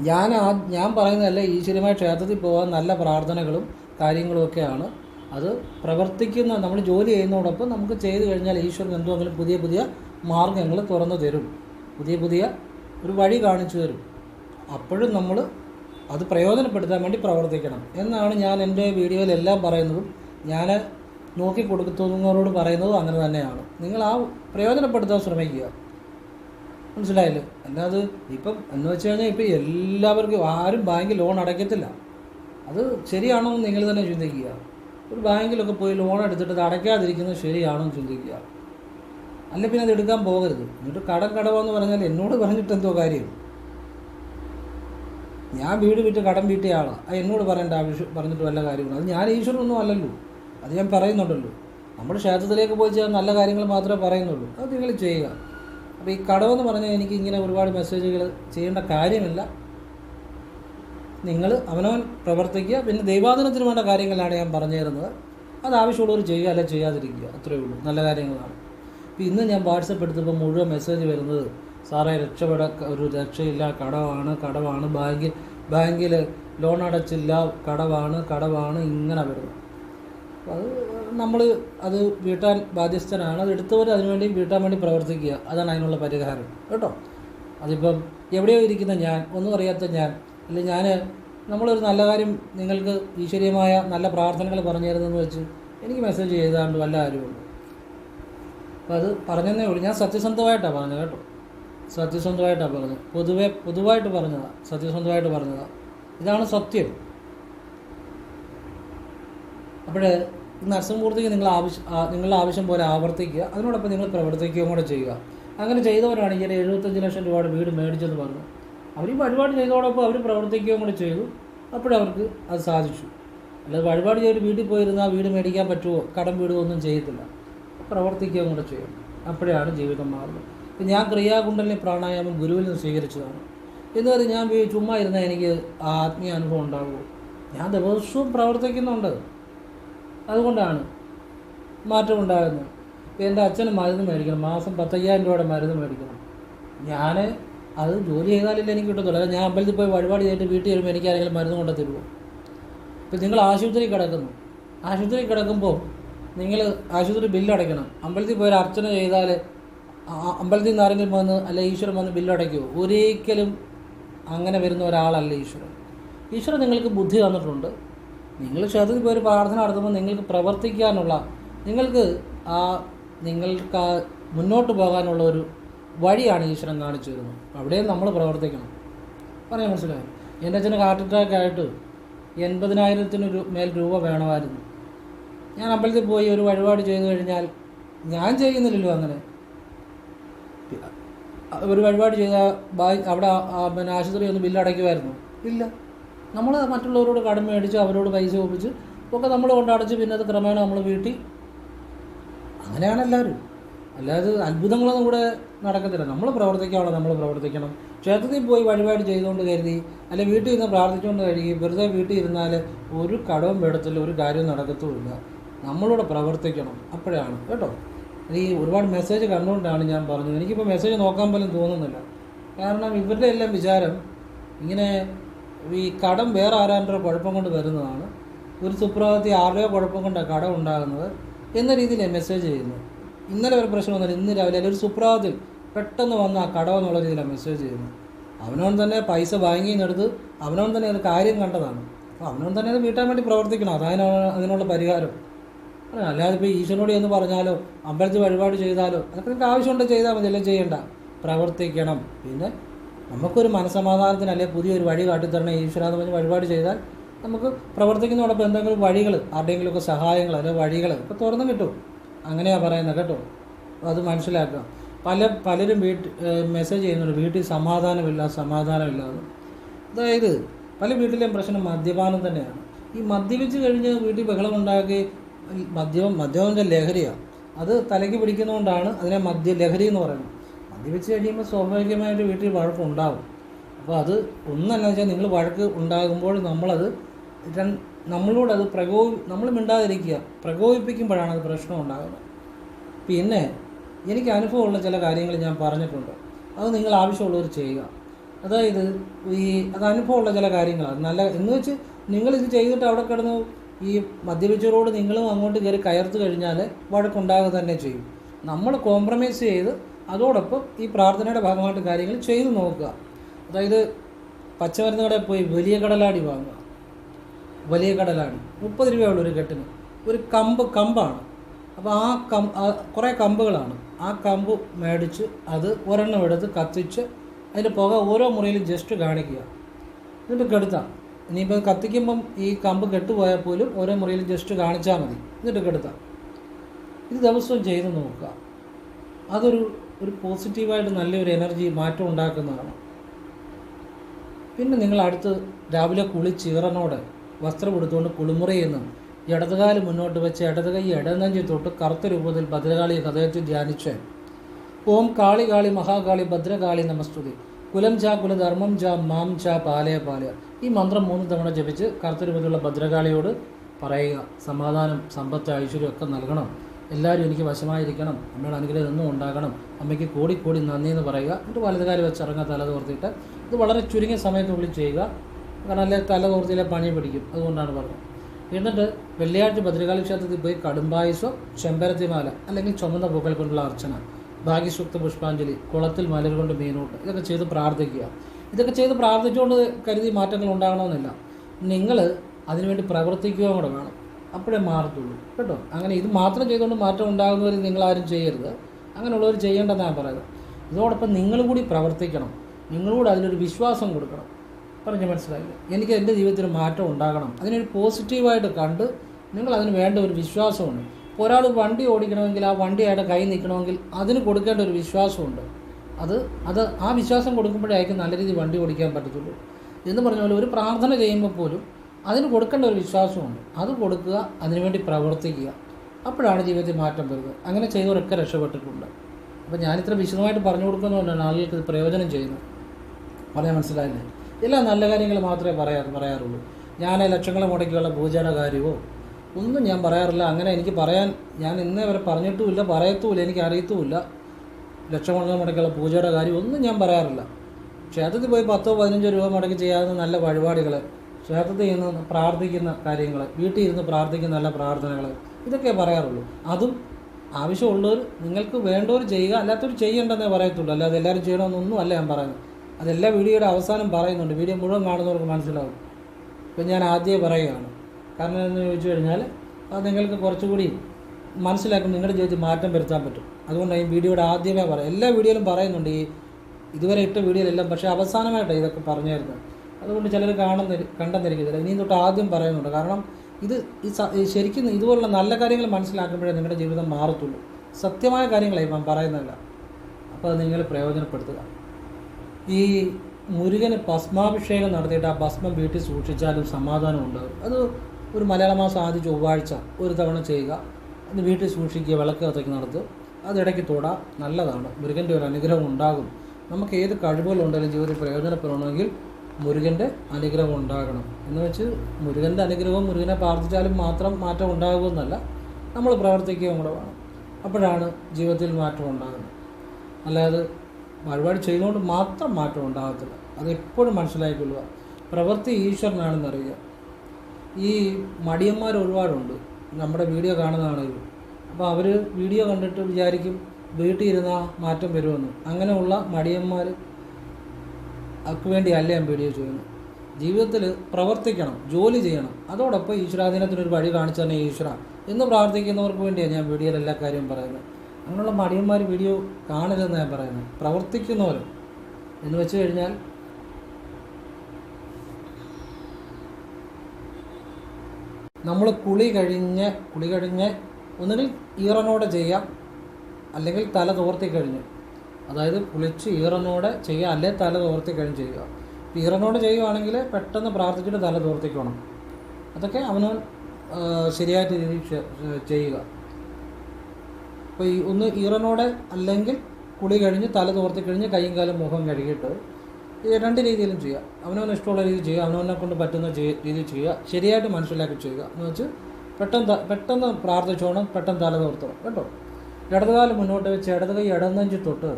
ഞാൻ ആ ഞാൻ പറയുന്നതല്ല ഈശ്വരമായ ക്ഷേത്രത്തിൽ പോകാൻ നല്ല പ്രാർത്ഥനകളും കാര്യങ്ങളും ഒക്കെയാണ്. അത് പ്രവർത്തിക്കുന്ന നമ്മൾ ജോലി ചെയ്യുന്നതോടൊപ്പം നമുക്ക് ചെയ്തു കഴിഞ്ഞാൽ ഈശ്വരൻ എന്തുവെങ്കിലും പുതിയ പുതിയ മാർഗങ്ങൾ തുറന്നു തരും. പുതിയ പുതിയ ഒരു വഴി കാണിച്ചു തരും. അപ്പോഴും നമ്മൾ അത് പ്രയോജനപ്പെടുത്താൻ വേണ്ടി പ്രവർത്തിക്കണം. എന്നാണ് ഞാൻ എന്റെ വീഡിയോയിലെല്ലാം പറയുന്നതും ഞാൻ നോക്കി കൊടുക്കുന്നവരോട് പറയുന്നതും അങ്ങനെ തന്നെയാണ്. നിങ്ങൾ ആ പ്രയോജനപ്പെടുത്താൻ ശ്രമിക്കുക. മനസ്സിലായില്ലേ? അത് ഇപ്പം എന്ന് വെച്ച് കഴിഞ്ഞാൽ ഇപ്പം എല്ലാവർക്കും ആരും ബാങ്കിൽ ലോൺ അടയ്ക്കത്തില്ല. അത് ശരിയാണോ എന്ന് നിങ്ങൾ തന്നെ ചിന്തിക്കുക. ഒരു ബാങ്കിലൊക്കെ പോയി ലോൺ എടുത്തിട്ട് അത് അടയ്ക്കാതിരിക്കുന്നത് ശരിയാണോ എന്ന് ചിന്തിക്കുക. അല്ല പിന്നെ അത് എടുക്കാൻ പോകരുത്. എന്നിട്ട് കടം കടവാന്ന് പറഞ്ഞാൽ എന്നോട് പറഞ്ഞിട്ട് എന്തോ കാര്യം? ഞാൻ വീട് വിറ്റ് കടം വീട്ടിയ ആളാണ് അത് എന്നോട് പറയേണ്ട ആവശ്യം പറഞ്ഞിട്ട് വല്ല കാര്യമാണ് അത് ഞാൻ ഈശ്വരനൊന്നും അല്ലല്ലോ. അത് ഞാൻ പറയുന്നുണ്ടല്ലോ. നമ്മൾ ക്ഷേത്രത്തിലേക്ക് പോയി ചെയ്യാൻ നല്ല കാര്യങ്ങൾ മാത്രമേ പറയുന്നുള്ളൂ. അത് നിങ്ങൾ ചെയ്യുക. അപ്പോൾ ഈ കടമെന്ന് പറഞ്ഞാൽ എനിക്ക് ഇങ്ങനെ ഒരുപാട് മെസ്സേജുകൾ ചെയ്യേണ്ട കാര്യമില്ല. നിങ്ങൾ അവനവൻ പ്രവർത്തിക്കുക പിന്നെ ദൈവാധീനത്തിന് വേണ്ട കാര്യങ്ങളാണ് ഞാൻ പറഞ്ഞു തരുന്നത് അത് ആവശ്യമുള്ളവർ ചെയ്യുക അല്ലെ ചെയ്യാതിരിക്കുക. അത്രയേ ഉള്ളൂ. നല്ല കാര്യങ്ങളാണ്. ഇപ്പോൾ ഇന്ന് ഞാൻ വാട്സപ്പ് എടുത്തപ്പോൾ മുഴുവൻ മെസ്സേജ് വരുന്നത് സാറേ രക്ഷപ്പെട ഒരു രക്ഷയില്ല. കടവാണ് കടവാണ്. ബാങ്കിൽ ബാങ്കിൽ ലോൺ അടച്ചില്ല. കടവാണ് കടവാണ്. ഇങ്ങനെ വരുന്നത്. അപ്പോൾ അത് നമ്മൾ അത് വീട്ടാൻ ബാധ്യസ്ഥനാണ്. അത് എടുത്തവർ അതിനുവേണ്ടി വീട്ടാൻ വേണ്ടി പ്രവർത്തിക്കുക. അതാണ് അതിനുള്ള പരിഹാരം. കേട്ടോ? അതിപ്പം എവിടെയോ ഇരിക്കുന്ന ഞാൻ ഒന്നും അറിയാത്ത ഞാൻ അല്ലെങ്കിൽ ഞാൻ നമ്മളൊരു നല്ല കാര്യം നിങ്ങൾക്ക് ഈശ്വരീയമായ നല്ല പ്രാർത്ഥനകൾ പറഞ്ഞു തരുന്നതെന്ന് വെച്ച് എനിക്ക് മെസ്സേജ് ചെയ്താണ്ട് വല്ല കാര്യമുള്ളൂ അപ്പോൾ അത് പറഞ്ഞതേ ഉള്ളൂ. ഞാൻ സത്യസന്ധമായിട്ടാണ് പറഞ്ഞത് കേട്ടോ. സത്യസന്ധമായിട്ടാണ് പറഞ്ഞത്. പൊതുവെ പൊതുവായിട്ട് പറഞ്ഞതാണ് സത്യസന്ധമായിട്ട് പറഞ്ഞതാണ് ഇതാണ് സത്യം. അപ്പോൾ നരസിംഹമൂർത്തിക്ക് നിങ്ങൾ ആവശ്യം നിങ്ങളുടെ ആവശ്യം പോലെ ആവർത്തിക്കുക. അതിനോടൊപ്പം നിങ്ങൾ പ്രവർത്തിക്കുകയും കൂടെ ചെയ്യുക. അങ്ങനെ ചെയ്തവരാണ് ഇങ്ങനെ എഴുപത്തഞ്ച് ലക്ഷം രൂപയുടെ വീട് മേടിച്ചെന്ന് പറഞ്ഞു. അവർ ഈ വഴിപാട് ചെയ്തതോടൊപ്പം അവർ പ്രവർത്തിക്കുകയും കൂടെ ചെയ്തു. അപ്പോഴവർക്ക് അത് സാധിച്ചു. അല്ലാതെ വഴിപാട് ചെയ്ത് വീട്ടിൽ പോയിരുന്നാൽ വീട് മേടിക്കാൻ പറ്റുമോ? കടം വീടുമോ ഒന്നും ചെയ്യത്തില്ല. പ്രവർത്തിക്കുകയും കൂടെ ചെയ്യും അപ്പോഴാണ് ജീവിതം മാറുന്നത്. ഇപ്പം ഞാൻ ക്രിയാകുണ്ടലിനെ പ്രാണായാമം ഗുരുവിൽ നിന്ന് സ്വീകരിച്ചതാണ്. എന്ന് പറഞ്ഞാൽ ഞാൻ ചുമ്മാ ഇരുന്നാൽ എനിക്ക് ആത്മീയ അനുഭവം ഉണ്ടാകുമോ ഞാൻ ദിവസവും പ്രവർത്തിക്കുന്നുണ്ട്. അതുകൊണ്ടാണ് മാറ്റമുണ്ടാകുന്നത് ഇപ്പം എന്റെ അച്ഛന് മരുന്ന് മേടിക്കണം. മാസം പത്തയ്യായിരം രൂപയുടെ മരുന്ന് മേടിക്കണം. ഞാൻ അത് ജോലി ചെയ്താലല്ലേ എനിക്ക് കിട്ടത്തുള്ളൂ. ഞാൻ അമ്പലത്തിൽ പോയി വഴിപാട് ചെയ്തിട്ട് വീട്ടിൽ വരുമ്പോൾ എനിക്ക് ആരെങ്കിലും മരുന്ന് കൊണ്ട് തരുമോ ഇപ്പം നിങ്ങൾ ആശുപത്രി കിടക്കുന്നു. ആശുപത്രി കിടക്കുമ്പോൾ നിങ്ങൾ ആശുപത്രി ബില്ല് അടയ്ക്കണം. അമ്പലത്തിൽ പോയി അർച്ചന ചെയ്താൽ അമ്പലത്തിൽ നിന്ന് ആരെങ്കിലും വന്ന് അല്ല ഈശ്വരൻ വന്ന് ബില്ലടയ്ക്കുമോ ഒരിക്കലും അങ്ങനെ വരുന്ന ഒരാളല്ല ഈശ്വരൻ. ഈശ്വരൻ നിങ്ങൾക്ക് ബുദ്ധി തന്നിട്ടുണ്ട്. നിങ്ങൾ ക്ഷേത്രത്തിൽ പോയി ഒരു പ്രാർത്ഥന നടത്തുമ്പോൾ നിങ്ങൾക്ക് പ്രവർത്തിക്കാനുള്ള നിങ്ങൾക്ക് ആ നിങ്ങൾക്ക് ആ മുന്നോട്ട് പോകാനുള്ള ഒരു വഴിയാണ് ഈശ്വരൻ കാണിച്ചു തരുന്നത്. അവിടെയും നമ്മൾ പ്രവർത്തിക്കണം. പറയാൻ മനസ്സിലായി എന്റെ അച്ഛന് ഹാർട്ട് അറ്റാക്ക് ആയിട്ട് എൺപതിനായിരത്തിന് മേൽ രൂപ വേണമായിരുന്നു. ഞാൻ അമ്പലത്തിൽ പോയി ഒരു വഴിപാട് ചെയ്തു കഴിഞ്ഞാൽ ഞാൻ ചെയ്യുന്നില്ലല്ലോ അങ്ങനെ. ഒരു വഴിപാട് ചെയ്ത ബാ- അവിടെ പിന്നെ ആശുപത്രി ഒന്ന് ബില്ല് അടയ്ക്കുമായിരുന്നു ഇല്ല. നമ്മൾ മറ്റുള്ളവരോട് കടം മേടിച്ച് അവരോട് പൈസ ഒപ്പിച്ച് ഒക്കെ നമ്മൾ കൊണ്ടടച്ച് പിന്നെ അത് ക്രമേണ നമ്മൾ വീട്ടിൽ അങ്ങനെയാണ് എല്ലാവരും. അല്ലാതെ അത്ഭുതങ്ങളൊന്നും കൂടെ നടക്കത്തില്ല. നമ്മൾ പ്രവർത്തിക്കാണോ നമ്മൾ പ്രവർത്തിക്കണം. ക്ഷേത്രത്തിൽ പോയി വഴിപാട് ചെയ്തുകൊണ്ട് കരുതി അല്ലെ വീട്ടിൽ ഇരുന്ന് പ്രാർത്ഥിച്ചുകൊണ്ട് കഴുകി വെറുതെ വീട്ടിൽ ഇരുന്നാൽ ഒരു കടവും വേടത്തില്ല ഒരു കാര്യവും നടക്കത്തുമില്ല. നമ്മളോട് പ്രവർത്തിക്കണം. അപ്പോഴാണ്. കേട്ടോ? ഈ ഒരുപാട് മെസ്സേജ് കണ്ടുകൊണ്ടാണ് ഞാൻ പറഞ്ഞത്. എനിക്കിപ്പോൾ മെസ്സേജ് നോക്കാൻ പോലും തോന്നുന്നില്ല. കാരണം ഇവരുടെ എല്ലാം വിചാരം ഇങ്ങനെ ഈ കടം വേറെ ആരാന്റെ കുഴപ്പം കൊണ്ട് വരുന്നതാണ്. ഒരു സുപ്രഭാതത്തിൽ ആരുടെയോ കുഴപ്പം കൊണ്ടാണ് കടം ഉണ്ടാകുന്നത് എന്ന രീതിയിൽ മെസ്സേജ് ചെയ്യുന്നു. ഇന്നലെ ഒരു പ്രശ്നം വന്നില്ല. ഇന്ന് രാവിലെ ഒരു സുപ്രഭാതത്തിൽ പെട്ടെന്ന് വന്ന ആ കടം എന്നുള്ള രീതിയിലാണ് മെസ്സേജ് ചെയ്യുന്നു. അവനവൻ തന്നെ പൈസ ബാങ്കിൽ എന്നെടുത്ത് അവനോട് തന്നെ ഒരു കാര്യം കണ്ടതാണ്. അപ്പോൾ അവനവൻ തന്നെ അത് വീട്ടാൻ വേണ്ടി പ്രവർത്തിക്കണം. അതാണ് അതിനുള്ള പരിഹാരം. അല്ലാതെ ഇപ്പോൾ ഈശ്വരനോട് എന്ന് പറഞ്ഞാലോ അമ്പലത്തിൽ വഴിപാട് ചെയ്താലോ അതൊക്കെ നിങ്ങൾക്ക് ആവശ്യമുണ്ട് ചെയ്താൽ മതി. എല്ലാം ചെയ്യേണ്ട. പ്രവർത്തിക്കണം. പിന്നെ നമുക്കൊരു മനസമാധാനത്തിന് അല്ലെങ്കിൽ പുതിയൊരു വഴി കാട്ടിത്തരണേ ഈശ്വര എന്ന് പറഞ്ഞ് വഴിപാട് ചെയ്താൽ നമുക്ക് പ്രവർത്തിക്കുന്നതോടൊപ്പം എന്തെങ്കിലും വഴികൾ ആരുടെയെങ്കിലുമൊക്കെ സഹായങ്ങൾ അല്ലെങ്കിൽ വഴികൾ ഇപ്പോൾ തുറന്നു കിട്ടും. അങ്ങനെയാണ് പറയുന്നത് കേട്ടോ. അത് മനസ്സിലാക്കുക. പല പലരും വീട്ടിൽ മെസ്സേജ് ചെയ്യുന്നുണ്ട്. വീട്ടിൽ സമാധാനമില്ല സമാധാനമില്ല അതായത് പല വീട്ടിലെയും പ്രശ്നം മദ്യപാനം തന്നെയാണ്. ഈ മദ്യപിച്ച് കഴിഞ്ഞ് വീട്ടിൽ ബഹളം ഉണ്ടാക്കി ഈ മദ്യം മദ്യപന്റെ ലഹരിയാണ് അത് തലയ്ക്ക് പിടിക്കുന്നതുകൊണ്ടാണ് അതിനെ മദ്യ ലഹരി എന്ന് പറയുന്നത്. മദ്യപിച്ച് കഴിയുമ്പോൾ സ്വാഭാവികമായിട്ട് വീട്ടിൽ വഴക്കുണ്ടാവും. അപ്പോൾ അത് ഒന്നല്ല വെച്ചാൽ നിങ്ങൾ വഴക്ക് ഉണ്ടാകുമ്പോൾ നമ്മളത് നമ്മളോട് അത് പ്രകോപി നമ്മൾ മിണ്ടാതിരിക്കുക. പ്രകോപിപ്പിക്കുമ്പോഴാണ് അത് പ്രശ്നം ഉണ്ടാകുന്നത്. പിന്നെ എനിക്ക് അനുഭവമുള്ള ചില കാര്യങ്ങൾ ഞാൻ പറഞ്ഞിട്ടുണ്ട്. അത് നിങ്ങൾ ആവശ്യമുള്ളവർ ചെയ്യുക. അതായത് ഈ അത് അനുഭവമുള്ള ചില കാര്യങ്ങളാണ്. നല്ല എന്ന് വെച്ച് നിങ്ങളിത് ചെയ്തിട്ട് അവിടെ കിടന്ന് ഈ മദ്യപിച്ചവരോട് നിങ്ങളും അങ്ങോട്ട് കയറി കയർത്ത് കഴിഞ്ഞാൽ വഴക്കുണ്ടാകുക തന്നെ ചെയ്യും. നമ്മൾ കോംപ്രമൈസ് ചെയ്ത് അതോടൊപ്പം ഈ പ്രാർത്ഥനയുടെ ഭാഗമായിട്ട് കാര്യങ്ങൾ ചെയ്തു നോക്കുക. അതായത് പച്ചമരുന്ന് കടയിൽ പോയി വലിയ കടലാടി വാങ്ങുക. വലിയ കടലാടി. മുപ്പത് രൂപയുള്ള ഒരു കെട്ടിന്. ഒരു കമ്പ് കമ്പാണ്. അപ്പോൾ ആ കം കുറേ കമ്പുകളാണ്. ആ കമ്പ് മേടിച്ച് അത് ഒരെണ്ണം എടുത്ത് കത്തിച്ച് അതിന്റെ പുക ഓരോ മുറിയിലും ജസ്റ്റ് കാണിക്കുക. എന്നിട്ട് കെടുത്താം. ഇനിയിപ്പോൾ കത്തിക്കുമ്പം ഈ കമ്പ് കെട്ടുപോയാൽ പോലും ഓരോ മുറിയിലും ജസ്റ്റ് കാണിച്ചാൽ മതി. എന്നിട്ട് കെടുത്താം. ഇത് ദിവസവും ചെയ്ത് നോക്കുക. അതൊരു ഒരു പോസിറ്റീവായിട്ട് നല്ലൊരു എനർജി മാറ്റം ഉണ്ടാക്കുന്നതാണ്. പിന്നെ നിങ്ങൾ അടുത്ത് രാവിലെ കുളിച്ച് ഈറനോട് വസ്ത്രം എടുത്തുകൊണ്ട് കുളിമുറിയിൽ നിന്ന് ഇടതുകാൽ മുന്നോട്ട് വെച്ച് ഇടത് കൈ ഇടനെഞ്ചി തൊട്ട് കറുത്ത രൂപത്തിൽ ഭദ്രകാളി ഹൃദയത്തിൽ ധ്യാനിച്ച് ഓം കാളി കാളി മഹാകാളി ഭദ്രകാളി നമസ്തുതി. കുലം ചാ കുലധർമ്മം ചാ മാം ചാ പാലയ പാലയ ഈ മന്ത്രം മൂന്ന് തവണ ജപിച്ച് കറുത്ത രൂപത്തിലുള്ള ഭദ്രകാളിയോട് പറയുക. സമാധാനം സമ്പത്ത് ഐശ്വര്യം ഒക്കെ നൽകണം. എല്ലാവരും എനിക്ക് വശമായിരിക്കണം അമ്മയുടെ അനുഗ്രഹം എന്നും ഉണ്ടാകണം അമ്മയ്ക്ക് കൂടി കൂടി നന്ദി എന്ന് പറയുക. എന്നിട്ട് വലതുകാലം വെച്ച് ഇറങ്ങുക തല തോർത്തിയിട്ട് ഇത് വളരെ ചുരുങ്ങിയ സമയത്തുള്ളിൽ ചെയ്യുക. കാരണം അല്ലെ തല തോർത്തിയിലെ പണി പിടിക്കും അതുകൊണ്ടാണ് പറഞ്ഞത്. എന്നിട്ട് വെള്ളിയാഴ്ച ഭദ്രകാളി ക്ഷേത്രത്തിൽ പോയി കടുംബായുസം ചെമ്പരത്തിമാല അല്ലെങ്കിൽ ചുമന്ന പൂക്കൾ കൊണ്ടുള്ള അർച്ചന ഭാഗ്യസൂക്ത പുഷ്പാഞ്ജലി കുളത്തിൽ മലർ കൊണ്ട് മീനോട്ട് ഇതൊക്കെ ചെയ്ത് പ്രാർത്ഥിക്കുക. ഇതൊക്കെ ചെയ്ത് പ്രാർത്ഥിച്ചുകൊണ്ട് കരുതി മാറ്റങ്ങൾ ഉണ്ടാകണമെന്നില്ല. നിങ്ങൾ അതിനുവേണ്ടി പ്രവർത്തിക്കുകയും കൂടെ വേണം. അപ്പോഴേ മാറത്തുള്ളൂ. കേട്ടോ? അങ്ങനെ ഇത് മാത്രം ചെയ്തുകൊണ്ട് മാറ്റം ഉണ്ടാകുന്നവർ നിങ്ങളാരും ചെയ്യരുത്. അങ്ങനെയുള്ളവർ ചെയ്യേണ്ടെന്നാണ് ഞാൻ പറയുന്നത്. ഇതോടൊപ്പം നിങ്ങൾ കൂടി പ്രവർത്തിക്കണം. നിങ്ങളോട് അതിനൊരു വിശ്വാസം കൊടുക്കണം. പറഞ്ഞ് മനസ്സിലായില്ലേ? എനിക്ക് എന്റെ ജീവിതത്തിൽ മാറ്റം ഉണ്ടാകണം. അതിനൊരു പോസിറ്റീവായിട്ട് കണ്ട് നിങ്ങൾ അതിന് വേണ്ട ഒരു വിശ്വാസമുണ്ട്. ഇപ്പോൾ ഒരാൾ വണ്ടി ഓടിക്കണമെങ്കിൽ ആ വണ്ടി അയാളുടെ കൈ നിൽക്കണമെങ്കിൽ അതിന് കൊടുക്കേണ്ട ഒരു വിശ്വാസമുണ്ട്. അത് അത് ആ വിശ്വാസം കൊടുക്കുമ്പോഴേ അയാൾക്ക് നല്ല രീതിയിൽ വണ്ടി ഓടിക്കാൻ പറ്റത്തുള്ളൂ. എന്ന് പറഞ്ഞ പോലെ ഒരു പ്രാർത്ഥന ചെയ്യുമ്പോൾ പോലും അതിന് കൊടുക്കേണ്ട ഒരു വിശ്വാസമുണ്ട്. അത് കൊടുക്കുക അതിനുവേണ്ടി പ്രവർത്തിക്കുക. അപ്പോഴാണ് ജീവിതത്തിൽ മാറ്റം വരുന്നത്. അങ്ങനെ ചെയ്തവരൊക്കെ രക്ഷപ്പെട്ടിട്ടുണ്ട്. അപ്പോൾ ഞാനിത്ര വിശദമായിട്ട് പറഞ്ഞു കൊടുക്കുന്നതുകൊണ്ടാണ് ആളുകൾക്ക് ഇത് പ്രയോജനം ചെയ്യുന്നത്. പറയാൻ മനസ്സിലായില്ലേ? എല്ലാ നല്ല കാര്യങ്ങൾ മാത്രമേ പറയാ പറയാറുള്ളൂ. ഞാൻ ലക്ഷങ്ങൾ മുടക്കിയുള്ള പൂജയുടെ കാര്യമോ ഒന്നും ഞാൻ പറയാറില്ല. അങ്ങനെ എനിക്ക് പറയാൻ ഞാൻ ഇന്നേ വരെ പറഞ്ഞിട്ടുമില്ല പറയത്തുമില്ല എനിക്ക് അറിയത്തുമില്ല. ലക്ഷങ്ങളെ മുടക്കിയുള്ള പൂജയുടെ കാര്യം ഒന്നും ഞാൻ പറയാറില്ല. ക്ഷേത്രത്തിൽ പോയി പത്തോ പതിനഞ്ചോ രൂപ മുടക്കി ചെയ്യാവുന്ന നല്ല വഴിപാടുകൾ ക്ഷേത്രത്തിൽ ഇരുന്ന് പ്രാർത്ഥിക്കുന്ന കാര്യങ്ങൾ വീട്ടിൽ ഇരുന്ന് പ്രാർത്ഥിക്കുന്ന നല്ല പ്രാർത്ഥനകൾ ഇതൊക്കെ പറയാറുള്ളൂ. അതും ആവശ്യമുള്ളവർ നിങ്ങൾക്ക് വേണ്ടവർ ചെയ്യുക അല്ലാത്തവർ ചെയ്യേണ്ടെന്നേ പറയത്തുള്ളൂ. അല്ലാതെ എല്ലാവരും ചെയ്യണമെന്നൊന്നും അല്ല ഞാൻ പറയുന്നത്. അതെല്ലാ വീഡിയോയുടെ അവസാനം പറയുന്നുണ്ട്. വീഡിയോ മുഴുവൻ കാണുന്നവർക്ക് മനസ്സിലാവും. ഇപ്പം ഞാൻ ആദ്യമേ പറയുകയാണ്. കാരണം എന്ന് ചോദിച്ചു കഴിഞ്ഞാൽ അത് നിങ്ങൾക്ക് കുറച്ചുകൂടി മനസ്സിലാക്കും നിങ്ങളുടെ ജീവിതത്തിൽ മാറ്റം വരുത്താൻ പറ്റും. അതുകൊണ്ട് ഈ വീഡിയോയുടെ ആദ്യമേ പറയാം എല്ലാ വീഡിയോയിലും പറയുന്നുണ്ട് ഈ ഇതുവരെ ഇട്ട വീഡിയോയിലെല്ലാം പക്ഷേ അവസാനമായിട്ടാണ് ഇതൊക്കെ പറഞ്ഞായിരുന്നത് അതുകൊണ്ട് ചിലർ കാണുന്ന കണ്ടെന്നിരിക്കത്തില്ല. ഇനിയും തൊട്ട് ആദ്യം പറയുന്നുണ്ട്. കാരണം ഇത് ഈ ശരിക്കും ഇതുപോലുള്ള നല്ല കാര്യങ്ങൾ മനസ്സിലാക്കുമ്പോഴേ നിങ്ങളുടെ ജീവിതം മാറത്തുള്ളൂ. സത്യമായ കാര്യങ്ങളെ ഇപ്പം പറയുന്നില്ല അപ്പോൾ അത് നിങ്ങൾ പ്രയോജനപ്പെടുത്തുക. ഈ മുരുകന് ഭസ്മാഭിഷേകം നടത്തിയിട്ട് ആ ഭസ്മം വീട്ടിൽ സൂക്ഷിച്ചാലും സമാധാനം ഉണ്ടാകും അത് ഒരു മലയാള മാസം ആദ്യ ചൊവ്വാഴ്ച ഒരു തവണ ചെയ്യുക. അത് വീട്ടിൽ സൂക്ഷിക്കുക വിളക്ക് കത്തേക്ക് നടത്തുക അതിടയ്ക്ക് തൊടാ തൊടാം. നല്ലതാണ്. മുരുകന്റെ ഒരു അനുഗ്രഹം ഉണ്ടാകും. നമുക്ക് ഏത് കഴിവുകളുണ്ടെങ്കിലും ജീവിതത്തിൽ പ്രയോജനപ്പെടണമെങ്കിൽ മുരുകന്റെ അനുഗ്രഹം ഉണ്ടാകണം. എന്ന് വെച്ച് മുരുകന്റെ അനുഗ്രഹവും മുരുകനെ പ്രാർത്ഥിച്ചാലും മാത്രം മാറ്റം ഉണ്ടാകുമെന്നല്ല നമ്മൾ പ്രവർത്തിക്കുകയും കൂടെ വേണം അപ്പോഴാണ് ജീവിതത്തിൽ മാറ്റം ഉണ്ടാകുന്നത്. അല്ലാതെ വഴിപാട് ചെയ്തുകൊണ്ട് മാത്രം മാറ്റം ഉണ്ടാകത്തില്ല. അത് എപ്പോഴും മനസ്സിലാക്കിക്കൊള്ളുക. പ്രവൃത്തി ഈശ്വരനാണെന്നറിയുക. ഈ മടിയന്മാർ ഒരുപാടുണ്ട്. നമ്മുടെ വീഡിയോ കാണുന്നതാണെങ്കിലും അപ്പോൾ അവർ വീഡിയോ കണ്ടിട്ട് വിചാരിക്കും വീട്ടിൽ ഇരുന്നാൽ മാറ്റം വരുമെന്ന്. അങ്ങനെയുള്ള മടിയന്മാർ അവർക്ക് വേണ്ടിയല്ല ഞാൻ വീഡിയോ ചെയ്യുന്നു? ജീവിതത്തിൽ പ്രവർത്തിക്കണം ജോലി ചെയ്യണം. അതോടൊപ്പം ഈശ്വരാധീനത്തിനൊരു വഴി കാണിച്ചു തന്നെ ഈശ്വര എന്ന് പ്രാർത്ഥിക്കുന്നവർക്ക് വേണ്ടിയാണ് ഞാൻ വീഡിയോയിൽ എല്ലാ കാര്യവും പറയുന്നത്. അങ്ങനെയുള്ള മടിയന്മാർ വീഡിയോ കാണരുതെന്ന് ഞാൻ പറയുന്നത്. പ്രവർത്തിക്കുന്നവർ എന്ന് വെച്ച് കഴിഞ്ഞാൽ നമ്മൾ കുളി കഴിഞ്ഞ് കുളി കഴിഞ്ഞ് ഒന്നുകിൽ ഈറനോടെ ചെയ്യാം അല്ലെങ്കിൽ തല തോർത്തി കഴിഞ്ഞ്. അതായത് കുളിച്ച് ഈറനോടെ ചെയ്യുക അല്ലെങ്കിൽ തല തോർത്തി കഴിഞ്ഞ് ചെയ്യുക. ഈറനോടെ ചെയ്യുകയാണെങ്കിൽ പെട്ടെന്ന് പ്രാർത്ഥിച്ചിട്ട് തല തോർത്തിക്കണം. അതൊക്കെ അവനവൻ ശരിയായിട്ട് രീതിയിൽ ചെയ്യുക. അപ്പോൾ ഈ ഒന്ന് ഈറനോടെ അല്ലെങ്കിൽ കുളി കഴിഞ്ഞ് തല തോർത്തി കഴിഞ്ഞ് കൈയും കാലും മുഖം കഴുകിയിട്ട് ഈ രണ്ട് രീതിയിലും ചെയ്യുക. അവനവന് ഇഷ്ടമുള്ള രീതിയിൽ ചെയ്യുക അവനവനെ കൊണ്ട് പറ്റുന്ന രീതി രീതിയിൽ ചെയ്യുക ശരിയായിട്ട് മനസ്സിലാക്കി ചെയ്യുക. എന്ന് വെച്ച് പെട്ടെന്ന് പെട്ടെന്ന് പ്രാർത്ഥിച്ചോണം പെട്ടെന്ന് തല തോർത്തണം. കേട്ടോ? ഇടതുകാലം മുന്നോട്ട് വെച്ച് ഇടത് കൈ തൊട്ട്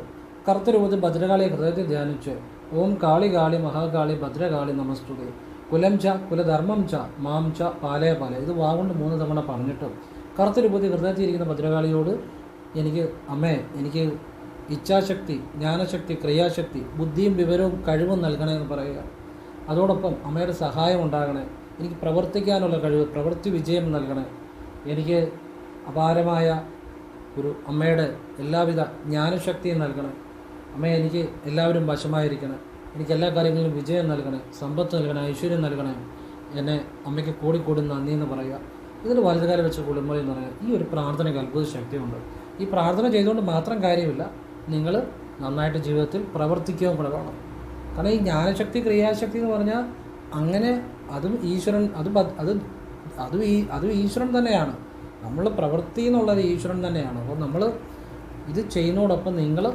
കറുത്ത രൂപത്തിൽ ഭദ്രകാളിയെ ഹൃദയത്തിൽ ധ്യാനിച്ച് ഓം കാളി കാളി മഹാകാളി ഭദ്രകാളി നമസ്തുതി. കുലം ച കുലധർമ്മം ച മാം ച പാലയ പാലയ ഇത് വാഗുണ്ട് മൂന്ന് തവണ പറഞ്ഞിട്ട്. കറുത്ത രൂപത്തിൽ ഹൃദയത്തിൽ ഇരിക്കുന്ന ഭദ്രകാളിയോട് എനിക്ക് അമ്മേ എനിക്ക് ഇച്ഛാശക്തി ജ്ഞാനശക്തി ക്രിയാശക്തി ബുദ്ധിയും വിവരവും കഴിവും നൽകണേ എന്ന് പറയുക. അതോടൊപ്പം അമ്മയുടെ സഹായം ഉണ്ടാകണേ എനിക്ക് പ്രവർത്തിക്കാനുള്ള കഴിവ് പ്രവൃത്തി വിജയം നൽകണേ. എനിക്ക് അപാരമായ ഒരു അമ്മയുടെ എല്ലാവിധ ജ്ഞാനശക്തിയും നൽകണേ. അമ്മ എനിക്ക് എല്ലാവരും വശമായിരിക്കണേ. എനിക്ക് എല്ലാ കാര്യങ്ങളിലും വിജയം നൽകണേ. സമ്പത്ത് നൽകണേ. ഐശ്വര്യം നൽകണേ. എന്നെ അമ്മയ്ക്ക് കൂടിക്കൂടി കൂടി നന്ദി എന്ന് പറയുക. ഇതിൽ വലുതുകാലം വെച്ച് കുടുംബം എന്ന് പറയുക. ഈ ഒരു പ്രാർത്ഥനയ്ക്ക് അത്ഭുത ശക്തിയുണ്ട്. ഈ പ്രാർത്ഥന ചെയ്തുകൊണ്ട് മാത്രം കാര്യമില്ല. നിങ്ങൾ നന്നായിട്ട് ജീവിതത്തിൽ പ്രവർത്തിക്കുകയും കൂടെ വേണം കാരണം ഈ ജ്ഞാനശക്തി ക്രിയാശക്തി എന്ന് പറഞ്ഞാൽ അങ്ങനെ അതും ഈശ്വരൻ അത് അത് അതും ഈ അതും ഈശ്വരൻ തന്നെയാണ്. നമ്മൾ പ്രവൃത്തി എന്നുള്ളത് ഈശ്വരൻ തന്നെയാണ്. അപ്പോൾ നമ്മൾ ഇത് ചെയ്യുന്നതോടൊപ്പം നിങ്ങൾ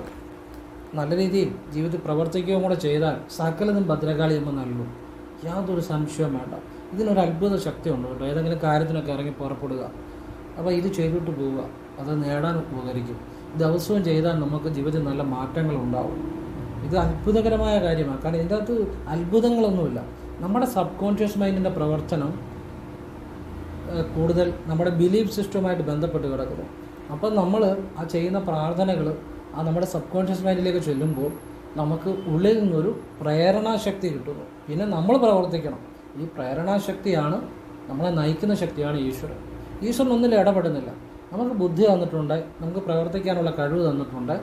നല്ല രീതിയിൽ ജീവിതത്തിൽ പ്രവർത്തിക്കുകയും കൂടെ ചെയ്താൽ സകലതും ഭദ്രകാളി അമ്മ നൽകും. യാതൊരു സംശയവും വേണ്ട. ഇതിനൊരു അത്ഭുത ശക്തിയുണ്ട് കേട്ടോ. ഏതെങ്കിലും കാര്യത്തിനൊക്കെ ഇറങ്ങി പുറപ്പെടുക. അപ്പോൾ ഇത് ചെയ്തിട്ട് പോവുക. അത് നേടാൻ ഉപകരിക്കും. ദിവസവും ചെയ്താൽ നമുക്ക് ജീവിതത്തിൽ നല്ല മാറ്റങ്ങൾ ഉണ്ടാവും. ഇത് അത്ഭുതകരമായ കാര്യമാണ്. കാരണം ഇതിന്റെ അകത്ത് അത്ഭുതങ്ങളൊന്നുമില്ല. നമ്മുടെ സബ് കോൺഷ്യസ് മൈൻഡിന്റെ പ്രവർത്തനം കൂടുതൽ നമ്മുടെ ബിലീഫ് സിസ്റ്റവുമായിട്ട് ബന്ധപ്പെട്ട് കിടക്കുന്നു. അപ്പം നമ്മൾ ആ ചെയ്യുന്ന പ്രാർത്ഥനകൾ ആ നമ്മുടെ സബ് കോൺഷ്യസ് മൈൻഡിലേക്ക് ചെല്ലുമ്പോൾ നമുക്ക് ഉള്ളിൽ നിന്നൊരു പ്രേരണാശക്തി കിട്ടുന്നു. പിന്നെ നമ്മൾ പ്രവർത്തിക്കണം. ഈ പ്രേരണാശക്തിയാണ് നമ്മളെ നയിക്കുന്ന ശക്തിയാണ് ഈശ്വരൻ. ഈശ്വരൻ ഒന്നിലും ഇടപെടുന്നില്ല. നമുക്ക് ബുദ്ധി തന്നിട്ടുണ്ട് നമുക്ക് പ്രവർത്തിക്കാനുള്ള കഴിവ് തന്നിട്ടുണ്ട്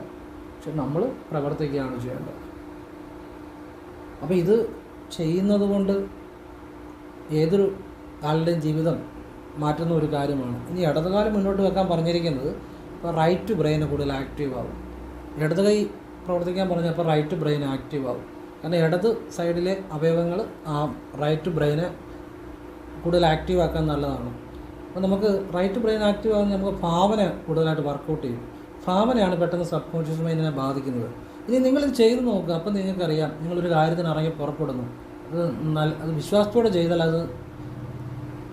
പക്ഷെ നമ്മൾ പ്രവർത്തിക്കുകയാണ് ചെയ്യേണ്ടത്. അപ്പോൾ ഇത് ചെയ്യുന്നത് കൊണ്ട് ഏതൊരു ആളുടെയും ജീവിതം മാറ്റുന്ന ഒരു കാര്യമാണ്. ഇനി ഇടതുകാലം മുന്നോട്ട് വെക്കാൻ പറഞ്ഞിരിക്കുന്നത് ഇപ്പോൾ റൈറ്റ് ബ്രെയിൻ കൂടുതൽ ആക്റ്റീവ് ആവും. ഇടത് കൈ പ്രവർത്തിക്കാൻ പറഞ്ഞപ്പോൾ റൈറ്റ് ബ്രെയിൻ ആക്റ്റീവ് ആവും. കാരണം ഇടത് സൈഡിലെ അവയവങ്ങൾ ആ റൈറ്റ് ബ്രെയിനെ കൂടുതൽ ആക്റ്റീവ് ആക്കാൻ നല്ലതാണ്. അപ്പോൾ നമുക്ക് റൈറ്റ് ബ്രെയിൻ ആക്റ്റീവ് ആകുന്ന നമുക്ക് ഭാവന കൂടുതലായിട്ട് വർക്കൗട്ട് ചെയ്യും. ഭാവനയാണ് പെട്ടെന്ന് സബ് കോൺഷ്യസ് മൈൻഡിനെ ബാധിക്കുന്നത്. ഇനി നിങ്ങളിത് ചെയ്ത് നോക്കുക. അപ്പം നിങ്ങൾക്കറിയാം. നിങ്ങളൊരു കാര്യത്തിന് ഇറങ്ങി പുറപ്പെടുന്നു. അത് നല്ല അത് വിശ്വാസത്തോടെ ചെയ്താൽ അത്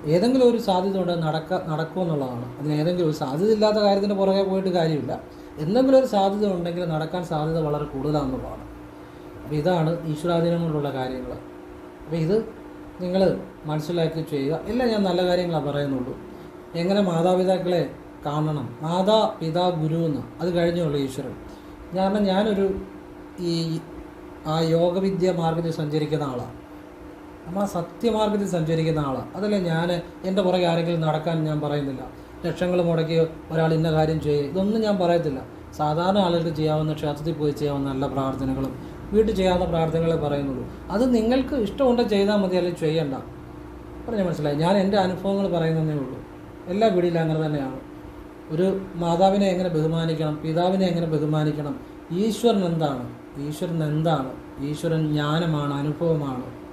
ഏതെങ്കിലും ഒരു സാധ്യത ഉണ്ട്? നടക്ക നടക്കുമെന്നുള്ളതാണ് അതിന് ഏതെങ്കിലും ഒരു സാധ്യത ഇല്ലാത്ത കാര്യത്തിന് പുറകെ പോയിട്ട് കാര്യമില്ല. എന്തെങ്കിലും ഒരു സാധ്യത ഉണ്ടെങ്കിൽ നടക്കാൻ സാധ്യത വളരെ കൂടുതലാണെന്നുള്ളതാണ്. അപ്പോൾ ഇതാണ് ഈശ്വരാധീനം കൊണ്ടുള്ള കാര്യങ്ങൾ. അപ്പോൾ ഇത് നിങ്ങൾ മനസ്സിലാക്കി ചെയ്യുക. എല്ലാം ഞാൻ നല്ല കാര്യങ്ങളാണ് പറയുന്നുള്ളൂ. എങ്ങനെ മാതാപിതാക്കളെ കാണണം? മാതാ പിതാ ഗുരു എന്ന്. അത് കഴിഞ്ഞുള്ളൂ ഈശ്വരൻ. കാരണം ഞാനൊരു ഈ ആ യോഗവിദ്യ മാർഗത്തിൽ സഞ്ചരിക്കുന്ന ആളാണ് നമ്മൾ ആ സത്യമാർഗത്തിൽ സഞ്ചരിക്കുന്ന ആളാണ് അതല്ലേ ഞാൻ എന്റെ പുറകെ ആരെങ്കിലും നടക്കാൻ ഞാൻ പറയുന്നില്ല. ലക്ഷങ്ങൾ മുടക്കി ഒരാൾ ഇന്ന കാര്യം ചെയ്യുക ഇതൊന്നും ഞാൻ പറയത്തില്ല. സാധാരണ ആളുകൾക്ക് ചെയ്യാവുന്ന ക്ഷേത്രത്തിൽ പോയി ചെയ്യാവുന്ന നല്ല പ്രാർത്ഥനകളും വീട്ടിൽ ചെയ്യാവുന്ന പ്രാർത്ഥനകളെ പറയുന്നുള്ളൂ. അത് നിങ്ങൾക്ക് ഇഷ്ടമുണ്ടോ ചെയ്താൽ മതി അല്ലെങ്കിൽ ചെയ്യണ്ട. പറഞ്ഞാൽ മനസ്സിലായി. ഞാൻ എന്റെ അനുഭവങ്ങൾ പറയുന്നതേ ഉള്ളൂ. എല്ലാ വീടിലും അങ്ങനെ തന്നെയാണ്. ഒരു മാതാവിനെ എങ്ങനെ ബഹുമാനിക്കണം പിതാവിനെ എങ്ങനെ ബഹുമാനിക്കണം ഈശ്വരൻ എന്താണ്? ഈശ്വരൻ എന്താണ്? ഈശ്വരൻ ജ്ഞാനമാണ് അനുഭവമാണ്.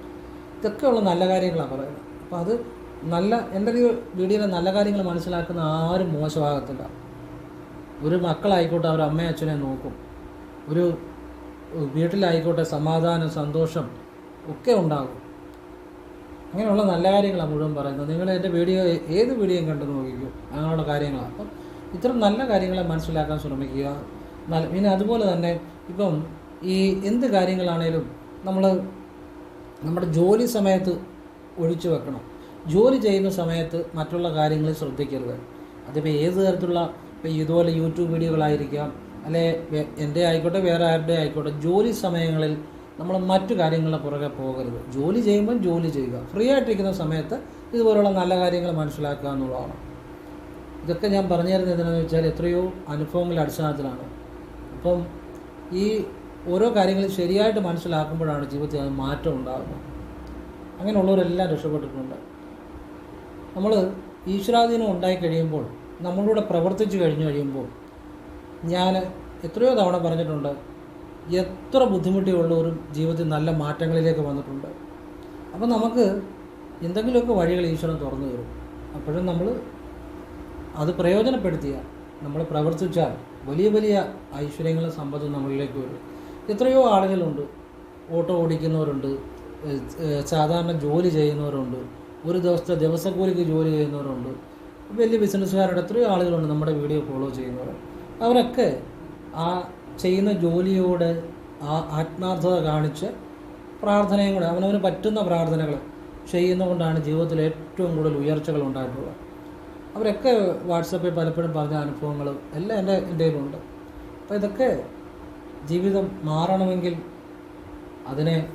ഇതൊക്കെയുള്ള നല്ല കാര്യങ്ങളാണ് പറയുന്നത്. അപ്പോൾ അത് നല്ല എന്റെ ഒരു വീഡിയോയിലെ നല്ല കാര്യങ്ങൾ മനസ്സിലാക്കുന്ന ആരും മോശമാകത്തില്ല. ഒരു മക്കളായിക്കോട്ടെ അവർ അമ്മയും അച്ഛനെ നോക്കും. ഒരു വീട്ടിലായിക്കോട്ടെ സമാധാനം സന്തോഷം ഒക്കെ ഉണ്ടാകും. അങ്ങനെയുള്ള നല്ല കാര്യങ്ങളാണ് മുഴുവൻ പറയുന്നത്. നിങ്ങൾ എന്റെ വീഡിയോ ഏത് വീഡിയോയും കണ്ടു നോക്കിക്കോ അങ്ങനെയുള്ള കാര്യങ്ങളാണ് അപ്പം ഇത്തരം നല്ല കാര്യങ്ങളെ മനസ്സിലാക്കാൻ ശ്രമിക്കുക. നല്ല പിന്നെ അതുപോലെ തന്നെ ഇപ്പം ഈ എന്ത് കാര്യങ്ങളാണേലും നമ്മൾ നമ്മുടെ ജോലി സമയത്ത് ഒഴിച്ചു വെക്കണം. ജോലി ചെയ്യുന്ന സമയത്ത് മറ്റുള്ള കാര്യങ്ങളിൽ ശ്രദ്ധിക്കരുത്. അതിപ്പോൾ ഏത് തരത്തിലുള്ള ഇപ്പോൾ ഇതുപോലെ യൂട്യൂബ് വീഡിയോകളായിരിക്കാം അല്ലെ എന്റെ ആയിക്കോട്ടെ വേറെ ആരുടെ ആയിക്കോട്ടെ ജോലി സമയങ്ങളിൽ നമ്മൾ മറ്റു കാര്യങ്ങളുടെ പുറകെ പോകരുത്. ജോലി ചെയ്യുമ്പം ജോലി ചെയ്യുക. ഫ്രീ ആയിട്ടിരിക്കുന്ന സമയത്ത് ഇതുപോലുള്ള നല്ല കാര്യങ്ങൾ മനസ്സിലാക്കുക എന്നുള്ളതാണ്. ഇതൊക്കെ ഞാൻ പറഞ്ഞു തരുന്നത് എന്താണെന്ന് വെച്ചാൽ എത്രയോ അനുഭവങ്ങളുടെ അടിസ്ഥാനത്തിലാണ്. അപ്പം ഈ ഓരോ കാര്യങ്ങളും ശരിയായിട്ട് മനസ്സിലാക്കുമ്പോഴാണ് ജീവിതത്തിൽ അത് മാറ്റം ഉണ്ടാകുന്നത് അങ്ങനെയുള്ളവരെല്ലാം രക്ഷപ്പെട്ടിട്ടുണ്ട്. നമ്മൾ ഈശ്വരാധീനം ഉണ്ടായി കഴിയുമ്പോൾ നമ്മളിലൂടെ പ്രവർത്തിച്ചു കഴിഞ്ഞു കഴിയുമ്പോൾ ഞാൻ എത്രയോ തവണ പറഞ്ഞിട്ടുണ്ട് എത്ര ബുദ്ധിമുട്ടിയുള്ളവരും ജീവിതത്തിൽ നല്ല മാറ്റങ്ങളിലേക്ക് വന്നിട്ടുണ്ട്. അപ്പം നമുക്ക് എന്തെങ്കിലുമൊക്കെ വഴികൾ ഈശ്വരൻ തുറന്നു തരും. അപ്പോഴും നമ്മൾ അത് പ്രയോജനപ്പെടുത്തിയാൽ നമ്മൾ പ്രവർത്തിച്ചാൽ വലിയ വലിയ ഐശ്വര്യങ്ങളും സമ്പത്തും നമ്മളിലേക്ക് വരും. എത്രയോ ആളുകളുണ്ട്. ഓട്ടോ ഓടിക്കുന്നവരുണ്ട്. സാധാരണ ജോലി ചെയ്യുന്നവരുണ്ട്. ഒരു ദിവസത്തെ ദിവസക്കൂലിക്ക് ജോലി ചെയ്യുന്നവരുണ്ട്. വലിയ ബിസിനസ്സുകാരുടെ എത്രയോ ആളുകളുണ്ട് നമ്മുടെ വീഡിയോ ഫോളോ ചെയ്യുന്നവർ. അവരൊക്കെ ആ ചെയ്യുന്ന ജോലിയോട് ആ ആത്മാർത്ഥത കാണിച്ച് പ്രാർത്ഥനയും കൂടെ അവനവന് പറ്റുന്ന പ്രാർത്ഥനകൾ ചെയ്യുന്നതുകൊണ്ടാണ് ജീവിതത്തിൽ ഏറ്റവും കൂടുതൽ ഉയർച്ചകൾ ഉണ്ടായിട്ടുള്ളത്. അവരൊക്കെ വാട്സപ്പിൽ പലപ്പോഴും പറഞ്ഞ അനുഭവങ്ങൾ എല്ലാം എന്റെ എന്റെ കയ്യിലുണ്ട്. അപ്പോൾ ഇതൊക്കെ ജീവിതം മാറണമെങ്കിൽ അതിനെ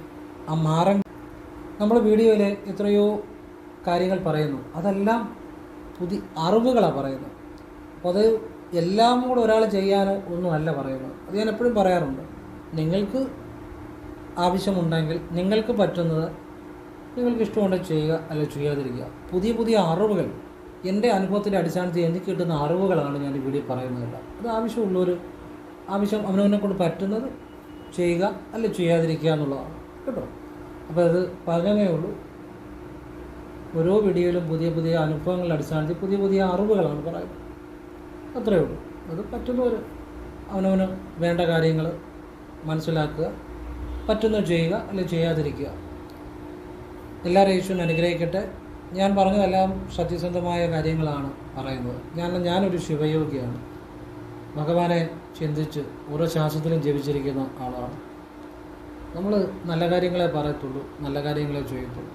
ആ മാറൻ നമ്മൾ വീഡിയോയിൽ എത്രയോ കാര്യങ്ങൾ പറയുന്നു. അതെല്ലാം പുതിയ അറിവുകളാണ് പറയുന്നത്. അപ്പോൾ അത് എല്ലാം കൂടെ ഒരാൾ ചെയ്യാൻ ഒന്നുമല്ല പറയുന്നത്. അത് ഞാൻ എപ്പോഴും പറയാറുണ്ട്. നിങ്ങൾക്ക് ആവശ്യമുണ്ടെങ്കിൽ നിങ്ങൾക്ക് പറ്റുന്നത് നിങ്ങൾക്ക് ഇഷ്ടമുണ്ടെങ്കിൽ ചെയ്യുക അല്ല ചെയ്യാതിരിക്കുക. പുതിയ പുതിയ അറിവുകൾ. എന്റെ അനുഭവത്തിന്റെ അടിസ്ഥാനത്തിൽ എനിക്ക് കിട്ടുന്ന അറിവുകളാണ് ഞാൻ ഈ വീഡിയോ പറയുന്നതല്ല അത് ആവശ്യമുള്ളൊരു ആവശ്യം അവനവനെ കൊണ്ട് പറ്റുന്നത് ചെയ്യുക അല്ലെ ചെയ്യാതിരിക്കുക എന്നുള്ളതാണ്. കേട്ടോ? അപ്പോൾ അത് പറഞ്ഞതേ ഉള്ളൂ. ഓരോ വീഡിയോയിലും പുതിയ പുതിയ അനുഭവങ്ങളുടെ അടിസ്ഥാനത്തിൽ പുതിയ പുതിയ അറിവുകളാണ് പറയുന്നത്. അത്രയേ ഉള്ളൂ. അത് പറ്റുന്നവർ അവനവന് വേണ്ട കാര്യങ്ങൾ മനസ്സിലാക്കുക പറ്റുന്നത് ചെയ്യുക അല്ലെ ചെയ്യാതിരിക്കുക. എല്ലാവരും യേശുവിനെ അനുഗ്രഹിക്കട്ടെ. ഞാൻ പറഞ്ഞതെല്ലാം സത്യസന്ധമായ കാര്യങ്ങളാണ് പറയുന്നത്. ഞാൻ ഞാനൊരു ശിവയോഗിയാണ്. ഭഗവാനെ ചിന്തിച്ച് ഓരോ ശാസ്ത്രത്തിലും ജപിച്ചിരിക്കുന്ന ആളാണ്. നമ്മൾ നല്ല കാര്യങ്ങളെ പറയത്തുള്ളൂ നല്ല കാര്യങ്ങളെ ചെയ്യത്തുള്ളൂ.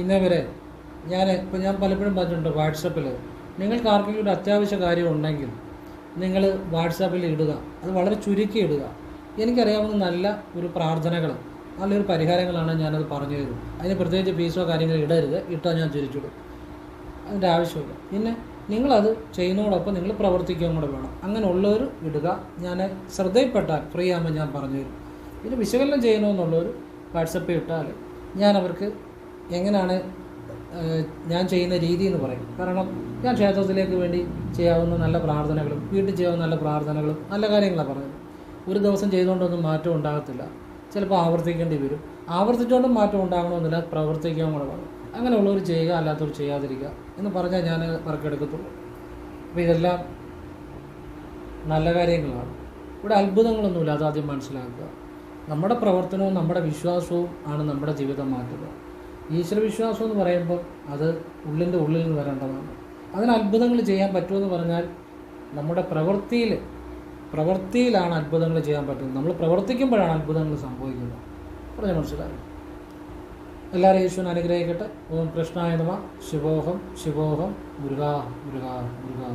ഇന്നേ വരെ ഞാൻ ഇപ്പോൾ ഞാൻ പലപ്പോഴും പറഞ്ഞിട്ടുണ്ട് വാട്സപ്പിൽ നിങ്ങൾക്ക് ആർക്കെങ്കിലും ഒരു അത്യാവശ്യ കാര്യം ഉണ്ടെങ്കിൽ നിങ്ങൾ വാട്സാപ്പിൽ ഇടുക. അത് വളരെ ചുരുക്കി ഇടുക. എനിക്കറിയാവുന്ന നല്ല ഒരു പ്രാർത്ഥനകൾ നല്ലൊരു പരിഹാരങ്ങളാണ് ഞാനത് പറഞ്ഞു തരുന്നത്. അതിന് പ്രത്യേകിച്ച് ഫീസോ കാര്യങ്ങളോ ഇടരുത്. ഇട്ടാൽ ഞാൻ തിരിച്ചിടും. അതിന്റെ ആവശ്യമില്ല. പിന്നെ നിങ്ങളത് ചെയ്യുന്നതോടൊപ്പം നിങ്ങൾ പ്രവർത്തിക്കുകയും കൂടെ വേണം. അങ്ങനെ ഉള്ളവർ ഇടുക ഞാൻ ശ്രദ്ധയിൽപ്പെട്ടാൽ ഫ്രീ ആകുമ്പോൾ ഞാൻ പറഞ്ഞു തരും. ഇത് വിശകലനം ചെയ്യണമെന്നുള്ളവർ വാട്സപ്പിൽ ഇട്ടാൽ ഞാൻ അവർക്ക് എങ്ങനെയാണ് ഞാൻ ചെയ്യുന്ന രീതി എന്ന് പറയും. കാരണം ഞാൻ ക്ഷേത്രത്തിലേക്ക് വേണ്ടി ചെയ്യാവുന്ന നല്ല പ്രാർത്ഥനകളും വീട്ടിൽ ചെയ്യാവുന്ന നല്ല പ്രാർത്ഥനകളും നല്ല കാര്യങ്ങളാണ് പറഞ്ഞത്. ഒരു ദിവസം ചെയ്തുകൊണ്ടൊന്നും മാറ്റം ഉണ്ടാകത്തില്ല. ചിലപ്പോൾ ആവർത്തിക്കേണ്ടി വരും. ആവർത്തിച്ചുകൊണ്ടും മാറ്റം ഉണ്ടാകണമെന്നില്ല പ്രവർത്തിക്കാൻ കൂടെ വേണം. അങ്ങനെയുള്ളവർ ചെയ്യുക അല്ലാത്തവർ ചെയ്യാതിരിക്കുക എന്ന് പറഞ്ഞാൽ ഞാൻ പറക്കെടുക്കത്തുള്ളൂ. അപ്പോൾ ഇതെല്ലാം നല്ല കാര്യങ്ങളാണ്. ഇവിടെ അത്ഭുതങ്ങളൊന്നുമില്ല അതാദ്യം മനസ്സിലാക്കുക. നമ്മുടെ പ്രവർത്തനവും നമ്മുടെ വിശ്വാസവും ആണ് നമ്മുടെ ജീവിതം മാറ്റുക. ഈശ്വര വിശ്വാസം എന്ന് പറയുമ്പോൾ അത് ഉള്ളിന്റെ ഉള്ളിൽ നിന്ന് വരേണ്ടതാണ്. അതിന് അത്ഭുതങ്ങൾ ചെയ്യാൻ പറ്റുമെന്ന് പറഞ്ഞാൽ നമ്മുടെ പ്രവൃത്തിയിൽ പ്രവൃത്തിയിലാണ് അത്ഭുതങ്ങൾ ചെയ്യാൻ പറ്റുന്നത്. നമ്മൾ പ്രവർത്തിക്കുമ്പോഴാണ് അത്ഭുതങ്ങൾ സംഭവിക്കുന്നത്. പറഞ്ഞ മനസ്സിലായി? എല്ലാവരും യേശുവിനെ അനുഗ്രഹിക്കട്ടെ. ഓം കൃഷ്ണായ നമ. ശിവോഹം ശിവോഹം മുരുകാ മുരുകാ മുരുകാ.